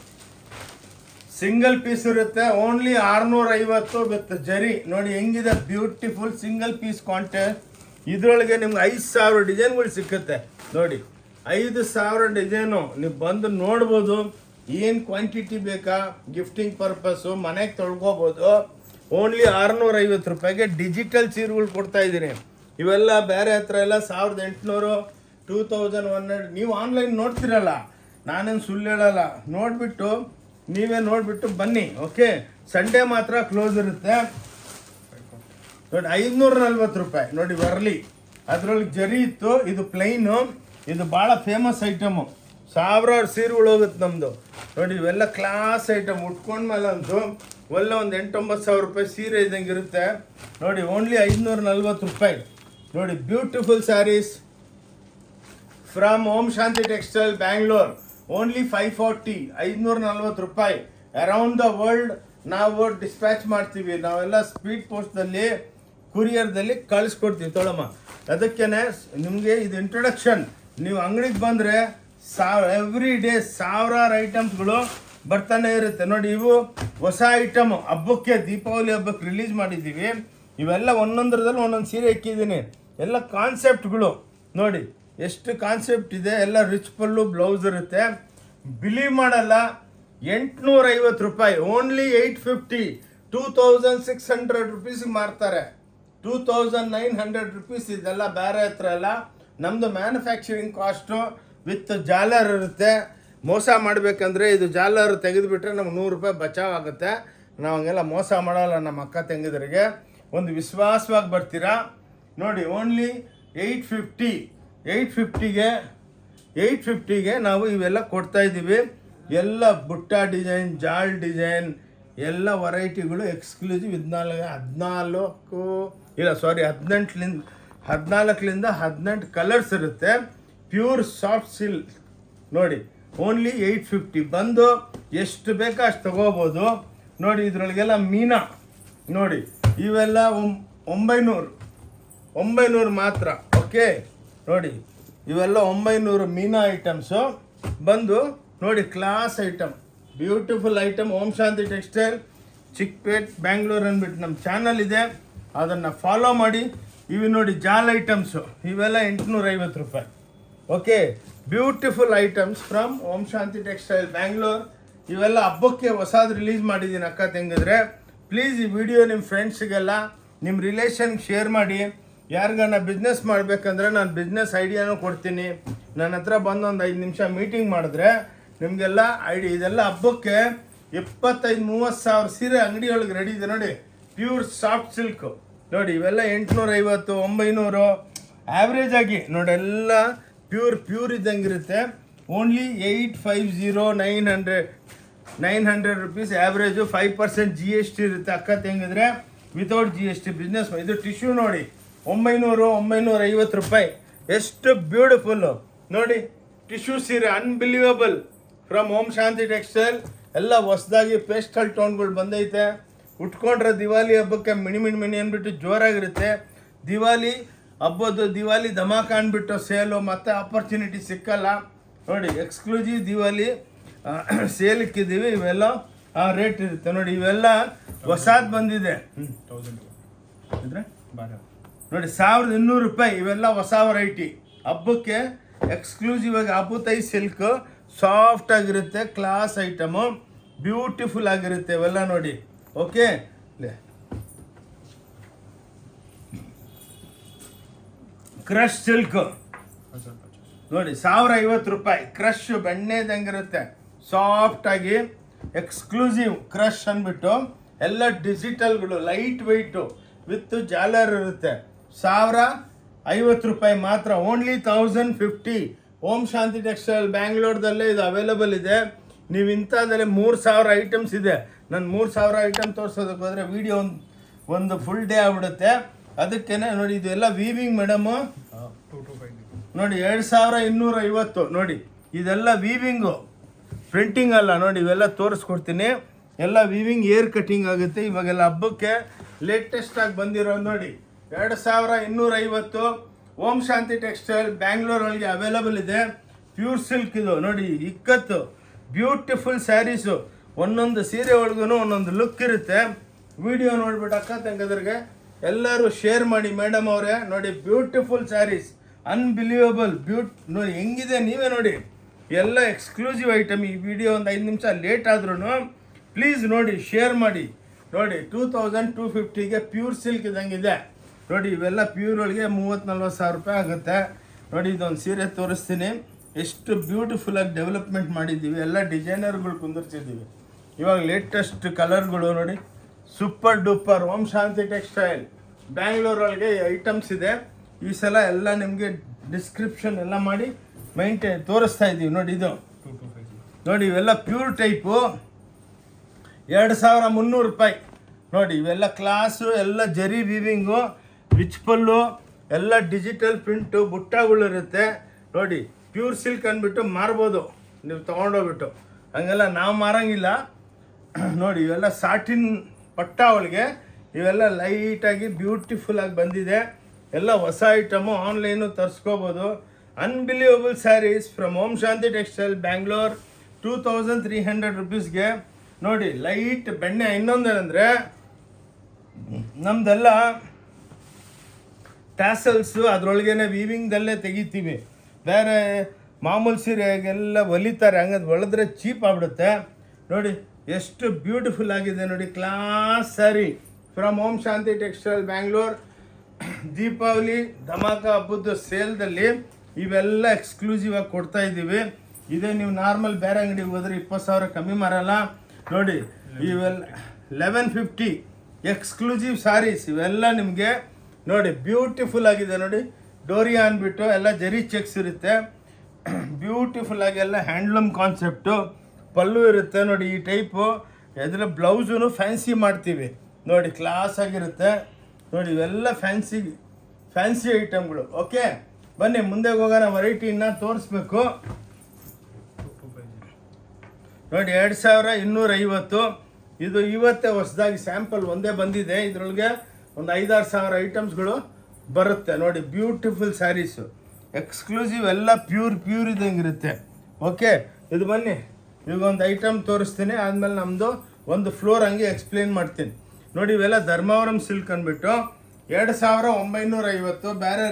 ಸಿಂಗಲ್ ಪೀಸ್ ಇರುತ್ತೆ, ಓನ್ಲಿ ಆರ್ನೂರ ಐವತ್ತು ವಿತ್ ಜರಿ. ನೋಡಿ, ಹೆಂಗಿದೆ, ಬ್ಯೂಟಿಫುಲ್ ಸಿಂಗಲ್ ಪೀಸ್ ಕ್ವಾಂಟೆ ಇದರೊಳಗೆ ನಿಮ್ಗೆ ಐದು ಸಾವಿರ ಡಿಸೈನ್ಗಳು ಸಿಕ್ಕುತ್ತೆ. ನೋಡಿ, ಐದು ಸಾವಿರ ಡಿಸೈನು. ನೀವು ಬಂದು ನೋಡ್ಬೋದು, ಏನು ಕ್ವಾಂಟಿಟಿ ಬೇಕಾ, ಗಿಫ್ಟಿಂಗ್ ಪರ್ಪಸ್ಸು, ಮನೆಗೆ ತೊಳ್ಕೊಬೋದು. ಓನ್ಲಿ ಆರುನೂರ ಐವತ್ತು ರೂಪಾಯಿಗೆ ಡಿಜಿಟಲ್ ಸೀರೆಗಳು ಕೊಡ್ತಾ ಇದ್ದೀನಿ. ಇವೆಲ್ಲ ಬೇರೆ ಹತ್ರ ಎಲ್ಲ ಸಾವಿರದ ಎಂಟುನೂರು ಟೂ ತೌಸಂಡ್ ಒನ್ ಹಂಡ್ರೆಡ್ ನೀವು ಆನ್ಲೈನ್ ನೋಡ್ತಿರಲ್ಲ, ನಾನೇನು ಸುಳ್ಳು ಹೇಳಲ್ಲ. ನೋಡಿಬಿಟ್ಟು, ನೀವೇ ನೋಡಿಬಿಟ್ಟು ಬನ್ನಿ ಓಕೆ ಸಂಡೇ ಮಾತ್ರ ಕ್ಲೋಸ್ ಇರುತ್ತೆ. ನೋಡಿ, ಐದುನೂರ ನಲ್ವತ್ತು ರೂಪಾಯಿ. ನೋಡಿ ವರ್ಲಿ ಅದರೊಳಗೆ ಜರಿ ಇತ್ತು, ಇದು ಪ್ಲೈನು ಇದು ಭಾಳ ಫೇಮಸ್ ಐಟಮು ಸಾವಿರಾರು ಸೀರೆಗಳು ಹೋಗುತ್ತೆ ನಮ್ಮದು ನೋಡಿ, ಇವೆಲ್ಲ ಕ್ಲಾಸ್ ಐಟಮ್ ಉಟ್ಕೊಂಡ್ಮೇಲೆ ಅಂತೂ ಒಳ್ಳೆ ಒಂದು ಎಂಟೊಂಬತ್ತು ಸಾವಿರ ರೂಪಾಯಿ ಸೀರೆ ಇದ್ದಂಗೆ ಇರುತ್ತೆ. ನೋಡಿ ಓನ್ಲಿ ಐದುನೂರ ನಲ್ವತ್ತು ರೂಪಾಯಿ. ನೋಡಿ beautiful saris from Om Shanti textile Bangalore only five forty ಐದುನೂರ ನಲ್ವತ್ತು ರೂಪಾಯಿ. ಅರೌಂಡ್ ದ ವರ್ಲ್ಡ್ ನಾವು ಡಿಸ್ಪ್ಯಾಚ್ ಮಾಡ್ತೀವಿ. ನಾವೆಲ್ಲ ಸ್ಪೀಡ್ ಪೋಸ್ಟ್ದಲ್ಲಿ ಕುರಿಯರ್ದಲ್ಲಿ ಕಳಿಸ್ಕೊಡ್ತೀವಿ. ತೊಳಮ್ಮ ಅದಕ್ಕೇ ನಿಮಗೆ ಇದು ಇಂಟ್ರೊಡಕ್ಷನ್ ನೀವು ಅಂಗಡಿಗೆ ಬಂದರೆ ಎವ್ರಿ ಡೇ ಸಾವಿರಾರು ಐಟಮ್ಸ್ಗಳು ಬರ್ತಾನೆ ಇರುತ್ತೆ. ನೋಡಿ, ಇವು ಹೊಸ ಐಟಮ್ ಹಬ್ಬಕ್ಕೆ, ದೀಪಾವಳಿ ಹಬ್ಬಕ್ಕೆ ರಿಲೀಸ್ ಮಾಡಿದ್ದೀವಿ. ಇವೆಲ್ಲ ಒಂದೊಂದರದಲ್ಲಿ ಒಂದೊಂದು ಸೀರೆ ಇಕ್ಕಿದ್ದೀನಿ ಎಲ್ಲ ಕಾನ್ಸೆಪ್ಟ್ಗಳು ನೋಡಿ, ಎಷ್ಟು ಕಾನ್ಸೆಪ್ಟ್ ಇದೆ, ಎಲ್ಲ ರಿಚ್ ಪಲ್ಲು ಬ್ಲೌಸ್ ಇರುತ್ತೆ. ಬಿಲೀವ್ ಮಾಡಲ್ಲ ಎಂಟುನೂರ ಐವತ್ತು ರೂಪಾಯಿ only eight fifty two thousand six hundred rupees ಮಾರ್ತಾರೆ. Two thousand nine hundred rupees ಇದೆಲ್ಲ ಬೇರೆ ಹತ್ರ ಎಲ್ಲ ನಮ್ಮದು ಮ್ಯಾನುಫ್ಯಾಕ್ಚರಿಂಗ್ ಕಾಸ್ಟು ವಿತ್ ಜಾಲರ್ ಇರುತ್ತೆ. ಮೋಸ ಮಾಡಬೇಕಂದ್ರೆ ಇದು ಜಾಲರ್ ತೆಗೆದುಬಿಟ್ರೆ ನಮ್ಗೆ ನೂರು ರೂಪಾಯಿ ಬಚಾವ್ ಆಗುತ್ತೆ ನಾವು ಹಂಗೆಲ್ಲ ಮೋಸ ಮಾಡೋಲ್ಲ ನಮ್ಮ ಅಕ್ಕ ತಂಗಿದರಿಗೆ. ಒಂದು ವಿಶ್ವಾಸವಾಗಿ ಬರ್ತೀರಾ? ನೋಡಿ ಓನ್ಲಿ ಏಯ್ಟ್ ಫಿಫ್ಟಿ ಏಯ್ಟ್ ಫಿಫ್ಟಿಗೆ ಏಯ್ಟ್ ಫಿಫ್ಟಿಗೆ ನಾವು ಇವೆಲ್ಲ ಕೊಡ್ತಾ ಇದ್ದೀವಿ. ಎಲ್ಲ ಬುಟ್ಟ ಡಿಸೈನ್, ಜಾಲ್ ಡಿಸೈನ್, ಎಲ್ಲ ವೆರೈಟಿಗಳು ಎಕ್ಸ್ಕ್ಲೂಸಿವ್ ಹದಿನಾಲ್ಕು ಹದಿನಾಲ್ಕು, ಇಲ್ಲ ಸಾರಿ ಹದಿನೆಂಟಲಿಂದ ಹದಿನಾಲ್ಕರಿಂದ ಹದಿನೆಂಟು ಕಲರ್ಸ್ ಇರುತ್ತೆ. Pure soft silk. ನೋಡಿ ಓನ್ಲಿ ಏಯ್ಟ್ ಫಿಫ್ಟಿ ಬಂದು ಎಷ್ಟು ಬೇಕೋ ಅಷ್ಟು ತಗೋಬೋದು. ನೋಡಿ, ಇದರೊಳಗೆಲ್ಲ ಮೀನಾ. ನೋಡಿ, ಇವೆಲ್ಲ ಒಂಬೈನೂರು. ಒಂಬೈನೂರು ಮಾತ್ರ ಓಕೆ ನೋಡಿ, ಇವೆಲ್ಲ ಒಂಬೈನೂರು ಮೀನಾ ಐಟಮ್ಸು ಬಂದು, ನೋಡಿ class item beautiful item Om Shanti textile Chickpet Bangalore ಅಂದ್ಬಿಟ್ಟು ನಮ್ಮ ಚಾನಲ್ ಇದೆ. ಅದನ್ನು ಫಾಲೋ ಮಾಡಿ. ಇವು ನೋಡಿ ಜಾಲ್ ಐಟಮ್ಸು ಇವೆಲ್ಲ ಎಂಟುನೂರ ಐವತ್ತು ರೂಪಾಯಿ okay beautiful items from Om Shanti textile Bangalore ಇವೆಲ್ಲ ಹಬ್ಬಕ್ಕೆ ಹೊಸದು ರಿಲೀಸ್ ಮಾಡಿದ್ದೀನಿ ಅಕ್ಕ ತೆಂಗಿದ್ರೆ. ಪ್ಲೀಸ್ ಈ ವಿಡಿಯೋ ನಿಮ್ಮ ಫ್ರೆಂಡ್ಸಿಗೆಲ್ಲ ನಿಮ್ಮ ರಿಲೇಷನ್ಗೆ ಶೇರ್ ಮಾಡಿ. ಯಾರಿಗಾನ ಬಿಸ್ನೆಸ್ ಮಾಡಬೇಕಂದ್ರೆ ನಾನು ಬಿಸ್ನೆಸ್ ಐಡಿಯಾನು ಕೊಡ್ತೀನಿ. ನನ್ನ ಹತ್ರ ಬಂದು ಒಂದು ಐದು ನಿಮಿಷ ಮೀಟಿಂಗ್ ಮಾಡಿದ್ರೆ ನಿಮಗೆಲ್ಲ ಐಡಿ ಇದೆಲ್ಲ ಹಬ್ಬಕ್ಕೆ ಇಪ್ಪತ್ತೈದು, ಮೂವತ್ತು ಸಾವಿರ ಸೀರೆ ಅಂಗಡಿ ಒಳಗೆ ರೆಡಿ ಇದೆ ನೋಡಿ. ಪ್ಯೂರ್ ಸಾಫ್ಟ್ ಸಿಲ್ಕ್ ನೋಡಿ, ಇವೆಲ್ಲ ಎಂಟುನೂರ ಐವತ್ತು, ಒಂಬೈನೂರು. ಆವ್ರೇಜ್ ಆಗಿ ನೋಡಿ, ಎಲ್ಲ pure pure ಇದ್ದಂಗಿರುತ್ತೆ only eight five zero nine hundred nine hundred rupees average five percent G S T ಇರುತ್ತೆ. ಅಕ್ಕ ತೆಂಗಿದ್ರೆ without G S T business ಇದು ಟಿಶ್ಯೂ ನೋಡಿ. ಒಂಬೈನೂರು ಒಂಬೈನೂರ ಐವತ್ತು ರೂಪಾಯಿ. ಎಷ್ಟು ಬ್ಯೂಟಿಫುಲ್ಲು ನೋಡಿ ಟಿಶ್ಯೂ ಸೀರೆ unbelievable from Om Shanti textile ಎಲ್ಲ ಹೊಸದಾಗಿ ಪೇಸ್ಟಲ್ ಟೋನ್ಗಳು ಬಂದೈತೆ. ಉಟ್ಕೊಂಡ್ರೆ ದಿವಾಲಿ ಹಬ್ಬಕ್ಕೆ ಮಿಣಿ ಮಿಣಿ ಮಿಣಿ ಅಂದ್ಬಿಟ್ಟು ಜೋರಾಗಿರುತ್ತೆ. ದಿವಾಲಿ ಹಬ್ಬದ್ದು ದಿವಾಲಿ ಧಮಾಕ ಅಂದ್ಬಿಟ್ಟು ಸೇಲು ಮತ್ತು ಆಪರ್ಚುನಿಟಿ ಸಿಕ್ಕಲ್ಲ. ನೋಡಿ ಎಕ್ಸ್ಕ್ಲೂಸಿವ್ ದಿವಾಲಿ ಸೇಲ್ ಇಕ್ಕಿದ್ದೀವಿ. ಇವೆಲ್ಲ, ಆ ರೇಟ್ ಇರುತ್ತೆ. ನೋಡಿ, ಇವೆಲ್ಲ ಹೊಸಾದ್ ಬಂದಿದೆ. ಇದ್ರೆ ನೋಡಿ, ಸಾವಿರದ ಇನ್ನೂರು ರೂಪಾಯಿ, ಇವೆಲ್ಲ ಹೊಸ ವೆರೈಟಿ ಹಬ್ಬಕ್ಕೆ ಎಕ್ಸ್ಕ್ಲೂಸಿವ್ ಆಗಿ ಅಬುತೈ ಸಿಲ್ಕ್ ಸಾಫ್ಟ್ ಆಗಿರುತ್ತೆ ಕ್ಲಾಸ್ ಐಟಮು ಬ್ಯೂಟಿಫುಲ್ ಆಗಿರುತ್ತೆ ಇವೆಲ್ಲ ನೋಡಿ. ಓಕೆ ಕ್ರಶ್ ಸಿಲ್ಕ್ ನೋಡಿ ಸಾವಿರ ಐವತ್ತು ರೂಪಾಯಿ. ಕ್ರಶ್ ಬೆಣ್ಣೆದಂಗಿರುತ್ತೆ ಸಾಫ್ಟ್ ಆಗಿ ಎಕ್ಸ್ಕ್ಲೂಸಿವ್ ಕ್ರಶ್ ಅಂದ್ಬಿಟ್ಟು, ಎಲ್ಲ ಡಿಜಿಟಲ್ಗಳು ಲೈಟ್ ವೆಯ್ಟು ವಿತ್ ಜಾಲರ್ ಇರುತ್ತೆ. ಸಾವಿರ ಐವತ್ತು ರೂಪಾಯಿ ಮಾತ್ರ. Only thousand fifty Om Shanti textile ಬ್ಯಾಂಗ್ಳೂರ್ದಲ್ಲೇ ಇದು ಅವೈಲಬಲ್ ಇದೆ. ನೀವು ಇಂಥದ್ರಲ್ಲಿ ಮೂರು ಸಾವಿರ ಐಟಮ್ಸ್ ಇದೆ. ನಾನು ಮೂರು ಸಾವಿರ ಐಟಮ್ ತೋರಿಸೋದಕ್ಕೆ ಹೋದರೆ ವಿಡಿಯೋ ಒಂದು ಒಂದು ಫುಲ್ ಡೇ ಆಗ್ಬಿಡುತ್ತೆ. ಅದಕ್ಕೇನೆ ನೋಡಿ, ಇದೆಲ್ಲ ವೀವಿಂಗ್ ಮೇಡಮು ನೋಡಿ, ಎರಡು ಸಾವಿರ ಇನ್ನೂರ ಐವತ್ತು. ನೋಡಿ, ಇದೆಲ್ಲ ವೀವಿಂಗು ಪ್ರಿಂಟಿಂಗ್ ಅಲ್ಲ, ನೋಡಿ, ಇವೆಲ್ಲ ತೋರಿಸ್ಕೊಡ್ತೀನಿ. ಎಲ್ಲ ವೀವಿಂಗ್ ಏರ್ ಕಟ್ಟಿಂಗ್ ಆಗುತ್ತೆ. ಇವಾಗೆಲ್ಲ ಹಬ್ಬಕ್ಕೆ ಲೇಟೆಸ್ಟಾಗಿ ಬಂದಿರೋ ನೋಡಿ. ಎರಡು ಸಾವಿರ ಇನ್ನೂರ ಐವತ್ತು ಓಂ ಶಾಂತಿ ಟೆಕ್ಸ್ಟೈಲ್ ಬ್ಯಾಂಗ್ಳೂರೊಳಗೆ ಅವೈಲಬಲ್ ಇದೆ. ಪ್ಯೂರ್ ಸಿಲ್ಕ್ ಇದು. ನೋಡಿ, ಇಕ್ಕತ್ತು. ಬ್ಯೂಟಿಫುಲ್ ಸ್ಯಾರೀಸು ಒಂದೊಂದು ಸೀರೆ ಒಳಗೂ ಒಂದೊಂದು ಲುಕ್ ಇರುತ್ತೆ. ವಿಡಿಯೋ ನೋಡ್ಬಿಟ್ಟು ಅಕ್ಕ ತಂಗದ್ರಿಗೆ ಎಲ್ಲರೂ ಶೇರ್ ಮಾಡಿ. ಮೇಡಮ್ ಅವರೇ, ನೋಡಿ ಬ್ಯೂಟಿಫುಲ್ ಸ್ಯಾರೀಸ್ ಅನ್ಬಿಲೀವಬಲ್ ಬ್ಯೂಟ್ ನೋಡಿ, ಹೆಂಗಿದೆ ನೀವೇ ನೋಡಿ. ಎಲ್ಲ ಎಕ್ಸ್ಕ್ಲೂಸಿವ್ ಐಟಮ್ ಈ ವಿಡಿಯೋ ಒಂದು ಐದು ನಿಮಿಷ ಲೇಟ್ ಆದ್ರೂ ಪ್ಲೀಸ್ ನೋಡಿ ಶೇರ್ ಮಾಡಿ. ನೋಡಿ ಟೂ ತೌಸಂಡ್ ಟೂ ಫಿಫ್ಟಿಗೆ ಪ್ಯೂರ್ ಸಿಲ್ಕ್ ಇದ್ದಂಗಿದೆ. ನೋಡಿ, ಇವೆಲ್ಲ ಪ್ಯೂರ್ ಒಳಗೆ ಮೂವತ್ತು ನಲ್ವತ್ತು ಸಾವಿರ ರೂಪಾಯಿ ಆಗುತ್ತೆ. ನೋಡಿ, ಇದೊಂದು ಸೀರೆ ತೋರಿಸ್ತೀನಿ. ಎಷ್ಟು ಬ್ಯೂಟಿಫುಲ್ಲಾಗಿ ಡೆವಲಪ್ಮೆಂಟ್ ಮಾಡಿದ್ದೀವಿ. ಎಲ್ಲ ಡಿಸೈನರ್ಗಳು ಕುಂದಿರ್ತಿದ್ದೀವಿ. ಇವಾಗ ಲೇಟೆಸ್ಟ್ ಕಲರ್ಗಳು ನೋಡಿ. Super duper Om Shanti textile ಬ್ಯಾಂಗ್ಳೂರೊಳಗೆ items ಇದೆ. ಈ ಸಲ ಎಲ್ಲ ನಿಮಗೆ ಡಿಸ್ಕ್ರಿಪ್ಷನ್ ಎಲ್ಲ ಮಾಡಿ ಮೈಂಟೈನ್ ತೋರಿಸ್ತಾ ಇದ್ದೀವಿ. ನೋಡಿ, ಇದು. ನೋಡಿ, ಇವೆಲ್ಲ ಪ್ಯೂರ್ ಟೈಪು ಎರಡು ಸಾವಿರ ಮುನ್ನೂರು ರೂಪಾಯಿ. ನೋಡಿ, ಇವೆಲ್ಲ ಕ್ಲಾಸು ಎಲ್ಲ ಜರಿ ವೀವಿಂಗು ಪಲ್ಲು, ಎಲ್ಲ ಡಿಜಿಟಲ್ ಪ್ರಿಂಟು ಬುಟ್ಟಾಗಳಿರುತ್ತೆ ನೋಡಿ, ಪ್ಯೂರ್ ಸಿಲ್ಕ್ ಅಂದ್ಬಿಟ್ಟು ಮಾರ್ಬೋದು. ನೀವು ತೊಗೊಂಡೋಗ್ಬಿಟ್ಟು. ಹಂಗೆಲ್ಲ ನಾವು ಮಾರಂಗಿಲ್ಲ. ನೋಡಿ, ಇವೆಲ್ಲ ಸಾಟಿನ್ ಪಟ್ಟ ಅವಳಿಗೆ ಇವೆಲ್ಲ ಲೈಟಾಗಿ ಬ್ಯೂಟಿಫುಲ್ಲಾಗಿ ಬಂದಿದೆ. ಎಲ್ಲ ಹೊಸ item online ತರಿಸ್ಕೋಬೋದು. Unbelievable saris from Om Shanti textile Bangalore two thousand three hundred ರುಪೀಸ್ಗೆ ನೋಡಿ ಲೈಟ್ ಬೆಣ್ಣೆ ಇನ್ನೊಂದೇನೆಂದರೆ, ನಮ್ದೆಲ್ಲ ಟ್ಯಾಸಲ್ಸು ಅದರೊಳಗೇನೆ ವೀವಿಂಗ್ದಲ್ಲೇ ತೆಗಿತೀವಿ. ಬೇರೆ ಮಾಮೂಲು ಸೀರೆಗೆಲ್ಲ ಹೊಲಿತಾರೆ ಹಂಗದು ಹೊಲಿದ್ರೆ ಚೀಪ್ ಆಗ್ಬಿಡುತ್ತೆ. ನೋಡಿ, ಎಷ್ಟು ಬ್ಯೂಟಿಫುಲ್ ಆಗಿದೆ ನೋಡಿ class sari from Om Shanti textile Bangalore Deepavali, dhamaka ಹಬ್ಬದ ಸೇಲ್ದಲ್ಲಿ ಇವೆಲ್ಲ ಎಕ್ಸ್ಕ್ಲೂಸಿವ್ ಆಗಿ ಕೊಡ್ತಾ ಇದ್ದೀವಿ. ಇದೇ ನೀವು ನಾರ್ಮಲ್ ಬೇರೆ ಅಂಗಡಿಗೆ ಹೋದ್ರೆ ಇಪ್ಪತ್ತು ಸಾವಿರ ಕಮ್ಮಿ ಮಾರಲ್ಲ. ನೋಡಿ, ಇವೆಲ್ಲ ಲೆವೆನ್ ಫಿಫ್ಟಿ ಎಕ್ಸ್ಕ್ಲೂಸಿವ್ ಸ್ಯಾರೀಸ್ ಇವೆಲ್ಲ ನಿಮಗೆ ನೋಡಿ ಬ್ಯೂಟಿಫುಲ್ ಆಗಿದೆ ನೋಡಿ. ಡೋರಿಯಾ ಅಂದ್ಬಿಟ್ಟು ಎಲ್ಲ ಜರಿ ಚೆಕ್ಸ್ ಇರುತ್ತೆ. ಬ್ಯೂಟಿಫುಲ್ ಆಗಿ ಎಲ್ಲ ಹ್ಯಾಂಡ್ಲೂಮ್ ಕಾನ್ಸೆಪ್ಟು ಪಲ್ಲು ಇರುತ್ತೆ ನೋಡಿ ಈ ಟೈಪು ಎದ್ರ ಬ್ಲೌಸೂ ಫ್ಯಾನ್ಸಿ ಮಾಡ್ತೀವಿ. ನೋಡಿ ಕ್ಲಾಸ್ ಆಗಿರುತ್ತೆ. ನೋಡಿ, ಇವೆಲ್ಲ ಫ್ಯಾನ್ಸಿ ಫ್ಯಾನ್ಸಿ ಐಟಮ್ಗಳು ಓಕೆ ಬನ್ನಿ ಮುಂದೆ ಹೋಗೋಣ. ವೆರೈಟಿ ಇನ್ನ ತೋರಿಸ್ಬೇಕು. ನೋಡಿ, ಎರಡು ಸಾವಿರ ಇನ್ನೂರೈವತ್ತು. ಇದು ಇವತ್ತೇ ಹೊಸದಾಗಿ ಸ್ಯಾಂಪಲ್ ಒಂದೇ ಬಂದಿದೆ. ಇದರೊಳಗೆ ಒಂದು ಐದಾರು ಸಾವಿರ ಐಟಮ್ಸ್ಗಳು ಬರುತ್ತೆ. ನೋಡಿ ಬ್ಯೂಟಿಫುಲ್ ಸ್ಯಾರೀಸು ಎಕ್ಸ್ಕ್ಲೂಸಿವ್ ಎಲ್ಲ ಪ್ಯೂರ್ ಪ್ಯೂರ್ ಇದ್ದಂಗಿರುತ್ತೆ ಓಕೆ ಇದು ಬನ್ನಿ. ಈಗ ಒಂದು ಐಟಮ್ ತೋರಿಸ್ತೀನಿ. ಆದಮೇಲೆ ನಮ್ಮದು ಒಂದು ಫ್ಲೋರ್ ಹಂಗೆ ಎಕ್ಸ್ಪ್ಲೇನ್ ಮಾಡ್ತೀನಿ. ನೋಡಿ, ಇವೆಲ್ಲ ಧರ್ಮಾವರಂ ಸಿಲ್ಕ್ ಅಂದ್ಬಿಟ್ಟು ಎರಡು ಸಾವಿರ ಒಂಬೈನೂರ ಐವತ್ತು. ಬೇರೆ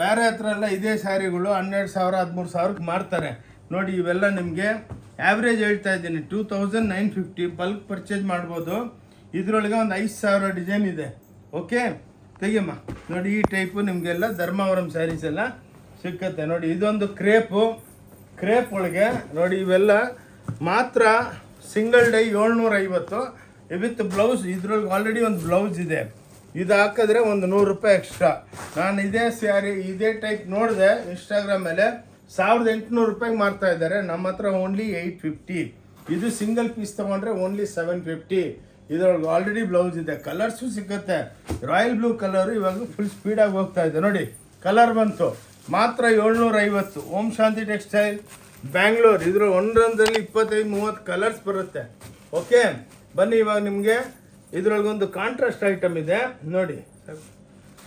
ಬೇರೆ ಹತ್ರ ಎಲ್ಲ ಇದೇ ಸ್ಯಾರಿಗಳು ಹನ್ನೆರಡು ಸಾವಿರ, ಹದಿಮೂರು ಸಾವಿರಕ್ಕೆ ಮಾರ್ತಾರೆ. ನೋಡಿ, ಇವೆಲ್ಲ ನಿಮಗೆ ಆ್ಯಾವ್ರೇಜ್ ಹೇಳ್ತಾ ಇದ್ದೀನಿ. Two thousand nine fifty bulk purchase ಮಾಡ್ಬೋದು. ಇದರೊಳಗೆ ಒಂದು ಐದು ಸಾವಿರ ಡಿಸೈನ್ ಇದೆ. ಓಕೆ? ತೆಗಿಯಮ್ಮ. ನೋಡಿ, ಈ ಟೈಪು ನಿಮಗೆಲ್ಲ ಧರ್ಮಾವರಂ ಸ್ಯಾರೀಸ್ ಎಲ್ಲ ಸಿಕ್ಕತ್ತೆ. ನೋಡಿ, ಇದೊಂದು ಕ್ರೇಪು ಕ್ರೇಪ್ ಒಳಗೆ, ನೋಡಿ, ಇವೆಲ್ಲ ಮಾತ್ರ ಸಿಂಗಲ್ ಡೈ ಏಳ್ನೂರ ಐವತ್ತು ವಿತ್ ಬ್ಲೌಸ್ ಇದ್ರೊಳಗೆ ಆಲ್ರೆಡಿ ಒಂದು ಬ್ಲೌಸ್ ಇದೆ. ಇದು ಹಾಕಿದ್ರೆ ಒಂದು ನೂರು ರೂಪಾಯಿ ಎಕ್ಸ್ಟ್ರಾ ನಾನು ಇದೇ ಸ್ಯಾರಿ ಇದೇ ಟೈಪ್ ನೋಡಿದೆ ಇನ್ಸ್ಟಾಗ್ರಾಮ್ ಮೇಲೆ ಸಾವಿರದ ಎಂಟುನೂರು ರೂಪಾಯಿಗೆ ಮಾರ್ತಾ ಇದ್ದಾರೆ. ನಮ್ಮ ಹತ್ರ ಓನ್ಲಿ ಏಯ್ಟ್ ಫಿಫ್ಟಿ ಇದು ಸಿಂಗಲ್ ಪೀಸ್ ತೊಗೊಂಡ್ರೆ ಓನ್ಲಿ ಸೆವೆನ್ ಫಿಫ್ಟಿ ಇದರೊಳಗೆ ಆಲ್ರೆಡಿ ಬ್ಲೌಸ್ ಇದೆ. ಕಲರ್ಸು ಸಿಗುತ್ತೆ ರಾಯಲ್ ಬ್ಲೂ ಕಲರು ಇವಾಗ ಫುಲ್ ಸ್ಪೀಡಾಗಿ ಹೋಗ್ತಾ ಇದೆ. ನೋಡಿ ಕಲರ್ ಬಂತು. ಮಾತ್ರ ಏಳ್ನೂರ ಐವತ್ತು ಓಂ ಶಾಂತಿ ಟೆಕ್ಸ್ಟೈಲ್ ಬ್ಯಾಂಗ್ಳೂರ್ ಇದ್ರ ಒಂದೊಂದರಲ್ಲಿ ಇಪ್ಪತ್ತೈದು, ಮೂವತ್ತು ಕಲರ್ಸ್ ಬರುತ್ತೆ. ಓಕೆ ಬನ್ನಿ, ಇವಾಗ ನಿಮಗೆ ಇದ್ರೊಳಗೊಂದು ಕಾಂಟ್ರಾಸ್ಟ್ ಐಟಮ್ ಇದೆ. ನೋಡಿ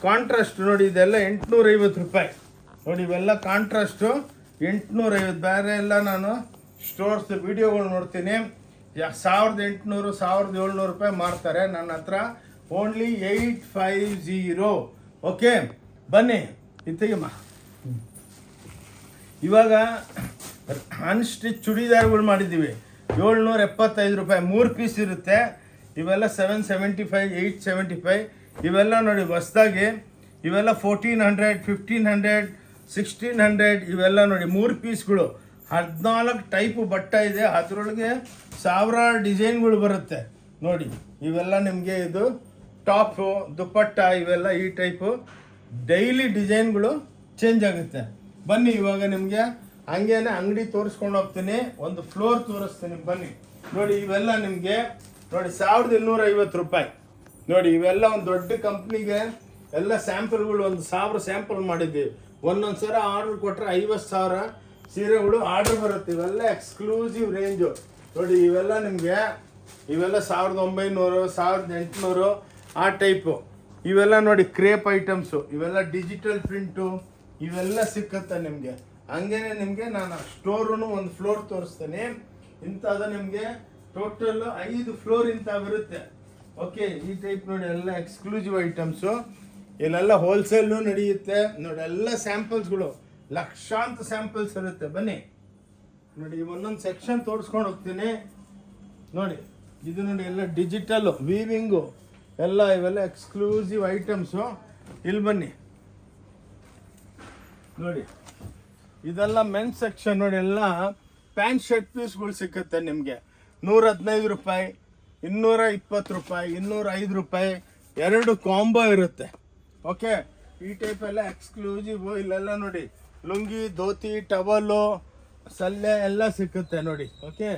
ಕಾಂಟ್ರಾಸ್ಟ್ ನೋಡಿ, ಇದೆಲ್ಲ ಎಂಟುನೂರೈವತ್ತು ರೂಪಾಯಿ. ನೋಡಿ, ಇವೆಲ್ಲ ಕಾಂಟ್ರಾಸ್ಟು ಎಂಟುನೂರೈವತ್ತು. ಬೇರೆ ಎಲ್ಲ ನಾನು ಸ್ಟೋರ್ಸ್ ವಿಡಿಯೋಗಳು ನೋಡ್ತೀನಿ. ಯಾ, ಸಾವಿರದ ಎಂಟುನೂರು, ಸಾವಿರದ ಏಳ್ನೂರು ರೂಪಾಯಿ ಮಾರ್ತಾರೆ ನನ್ನ ಹತ್ರ only eight five zero okay ಬನ್ನಿ, ಇತ್ತಿಗೆಮ್ಮ. ಇವಾಗ ಅನ್ಸ್ಟಿಚ್ ಚೂಡಿದಾರ್ಗಳು ಮಾಡಿದ್ದೀವಿ. ಏಳ್ನೂರ ಎಪ್ಪತ್ತೈದು ರೂಪಾಯಿ, ಮೂರು ಪೀಸ್ ಇರುತ್ತೆ. ಇವೆಲ್ಲ seven seventy five eight seventy five ಇವೆಲ್ಲ ನೋಡಿ, ಹೊಸ್ದಾಗಿ. ಇವೆಲ್ಲ fourteen hundred fifteen hundred sixteen hundred ಇವೆಲ್ಲ ನೋಡಿ, ಮೂರು ಪೀಸ್ಗಳು ಹದಿನಾಲ್ಕು ಟೈಪ್ ಬಟ್ಟೆ ಇದೆ. ಅದರೊಳಗೆ ಸಾವಿರಾರು ಡಿಸೈನ್ಗಳು ಬರುತ್ತೆ. ನೋಡಿ, ಇವೆಲ್ಲ ನಿಮಗೆ ಇದು ಟಾಪು ದುಪ್ಪಟ್ಟ ಇವೆಲ್ಲ ಈ ಟೈಪು ಡೈಲಿ ಡಿಸೈನ್ಗಳು ಚೇಂಜ್ ಆಗುತ್ತೆ. ಬನ್ನಿ, ಇವಾಗ ನಿಮಗೆ ಹಂಗೇನೆ ಅಂಗಡಿ ತೋರಿಸ್ಕೊಂಡು ಹೋಗ್ತೀನಿ. ಒಂದು ಫ್ಲೋರ್ ತೋರಿಸ್ತೀನಿ, ಬನ್ನಿ. ನೋಡಿ, ಇವೆಲ್ಲ ನಿಮಗೆ ನೋಡಿ, ಸಾವಿರದ ಇನ್ನೂರ ಐವತ್ತು ರೂಪಾಯಿ. ನೋಡಿ, ಇವೆಲ್ಲ ಒಂದು ದೊಡ್ಡ ಕಂಪ್ನಿಗೆ ಎಲ್ಲ ಸ್ಯಾಂಪಲ್ಗಳು ಒಂದು ಸಾವಿರ ಸ್ಯಾಂಪಲ್ ಮಾಡಿದ್ದೀವಿ. ಒಂದೊಂದು ಸಲ ಆರ್ಡ್ರ್ ಕೊಟ್ಟರೆ ಐವತ್ತು ಸಾವಿರ. ಸೀರೆಗಳು ಆರ್ಡರ್ ಬರುತ್ತೆ. ಇವೆಲ್ಲ ಎಕ್ಸ್ಕ್ಲೂಸಿವ್ ರೇಂಜು ನೋಡಿ, ಇವೆಲ್ಲ ನಿಮಗೆ, ಇವೆಲ್ಲ ಸಾವಿರದ ಒಂಬೈನೂರು, ಸಾವಿರದ ಎಂಟುನೂರು, ಆ ಟೈಪು ಇವೆಲ್ಲ ನೋಡಿ ಕ್ರೇಪ್ ಐಟಮ್ಸು ಇವೆಲ್ಲ ಡಿಜಿಟಲ್ ಪ್ರಿಂಟು ಇವೆಲ್ಲ ಸಿಕ್ಕತ್ತೆ ನಿಮಗೆ? ಹಂಗೇನೆ ನಿಮಗೆ ನಾನು ಸ್ಟೋರೂ ಒಂದು ಫ್ಲೋರ್ ತೋರಿಸ್ತೇನೆ. ಇಂಥದ್ದು ನಿಮಗೆ ಟೋಟಲ್ ಐದು ಫ್ಲೋರ್ ಇಂಥ ಬರುತ್ತೆ. ಓಕೆ ಈ ಟೈಪ್ ನೋಡಿ, ಎಲ್ಲ ಎಕ್ಸ್ಕ್ಲೂಸಿವ್ ಐಟಮ್ಸು ಇಲ್ಲೆಲ್ಲ ಹೋಲ್ಸೇಲು ನಡೆಯುತ್ತೆ. ನೋಡಿ, ಎಲ್ಲ ಸ್ಯಾಂಪಲ್ಸ್ಗಳು ಲಕ್ಷಾಂತ ಸ್ಯಾಂಪಲ್ಸ್ ಇರುತ್ತೆ. ಬನ್ನಿ. ನೋಡಿ ಒಂದೊಂದು ಸೆಕ್ಷನ್ ತೋರಿಸ್ಕೊಂಡು ಹೋಗ್ತೀನಿ. ನೋಡಿ, ಇದು ನೋಡಿ ಎಲ್ಲ ಡಿಜಿಟಲ್ ವೀವಿಂಗು ಎಲ್ಲ ಇವೆಲ್ಲ ಎಕ್ಸ್ಕ್ಲೂಸಿವ್ ಐಟಮ್ಸು ಇಲ್ಲಿ ಬನ್ನಿ. ನೋಡಿ, ಇದೆಲ್ಲ ಮೆನ್ ಸೆಕ್ಷನ್ ನೋಡಿ, ಎಲ್ಲ ಪ್ಯಾಂಟ್ ಶರ್ಟ್ ಪೀಸ್ಗಳು ಸಿಕ್ಕುತ್ತೆ ನಿಮಗೆ. ನೂರ ಹದಿನೈದು ರೂಪಾಯಿ ಇನ್ನೂರ ಇಪ್ಪತ್ತು ರೂಪಾಯಿ ಇನ್ನೂರ ಐದು ರೂಪಾಯಿ, ಎರಡು ಕಾಂಬೋ ಇರುತ್ತೆ. ಓಕೆ ಈ ಟೈಪ್ ಎಲ್ಲ ಎಕ್ಸ್ಕ್ಲೂಸಿವ್ ಇಲ್ಲೆಲ್ಲ ನೋಡಿ ಲುಂಗಿ, ಧೋತಿ ಟವಲ್ಲು ಸಲ್ಲೆ ಎಲ್ಲ ಸಿಕ್ಕುತ್ತೆ ನೋಡಿ ಓಕೆ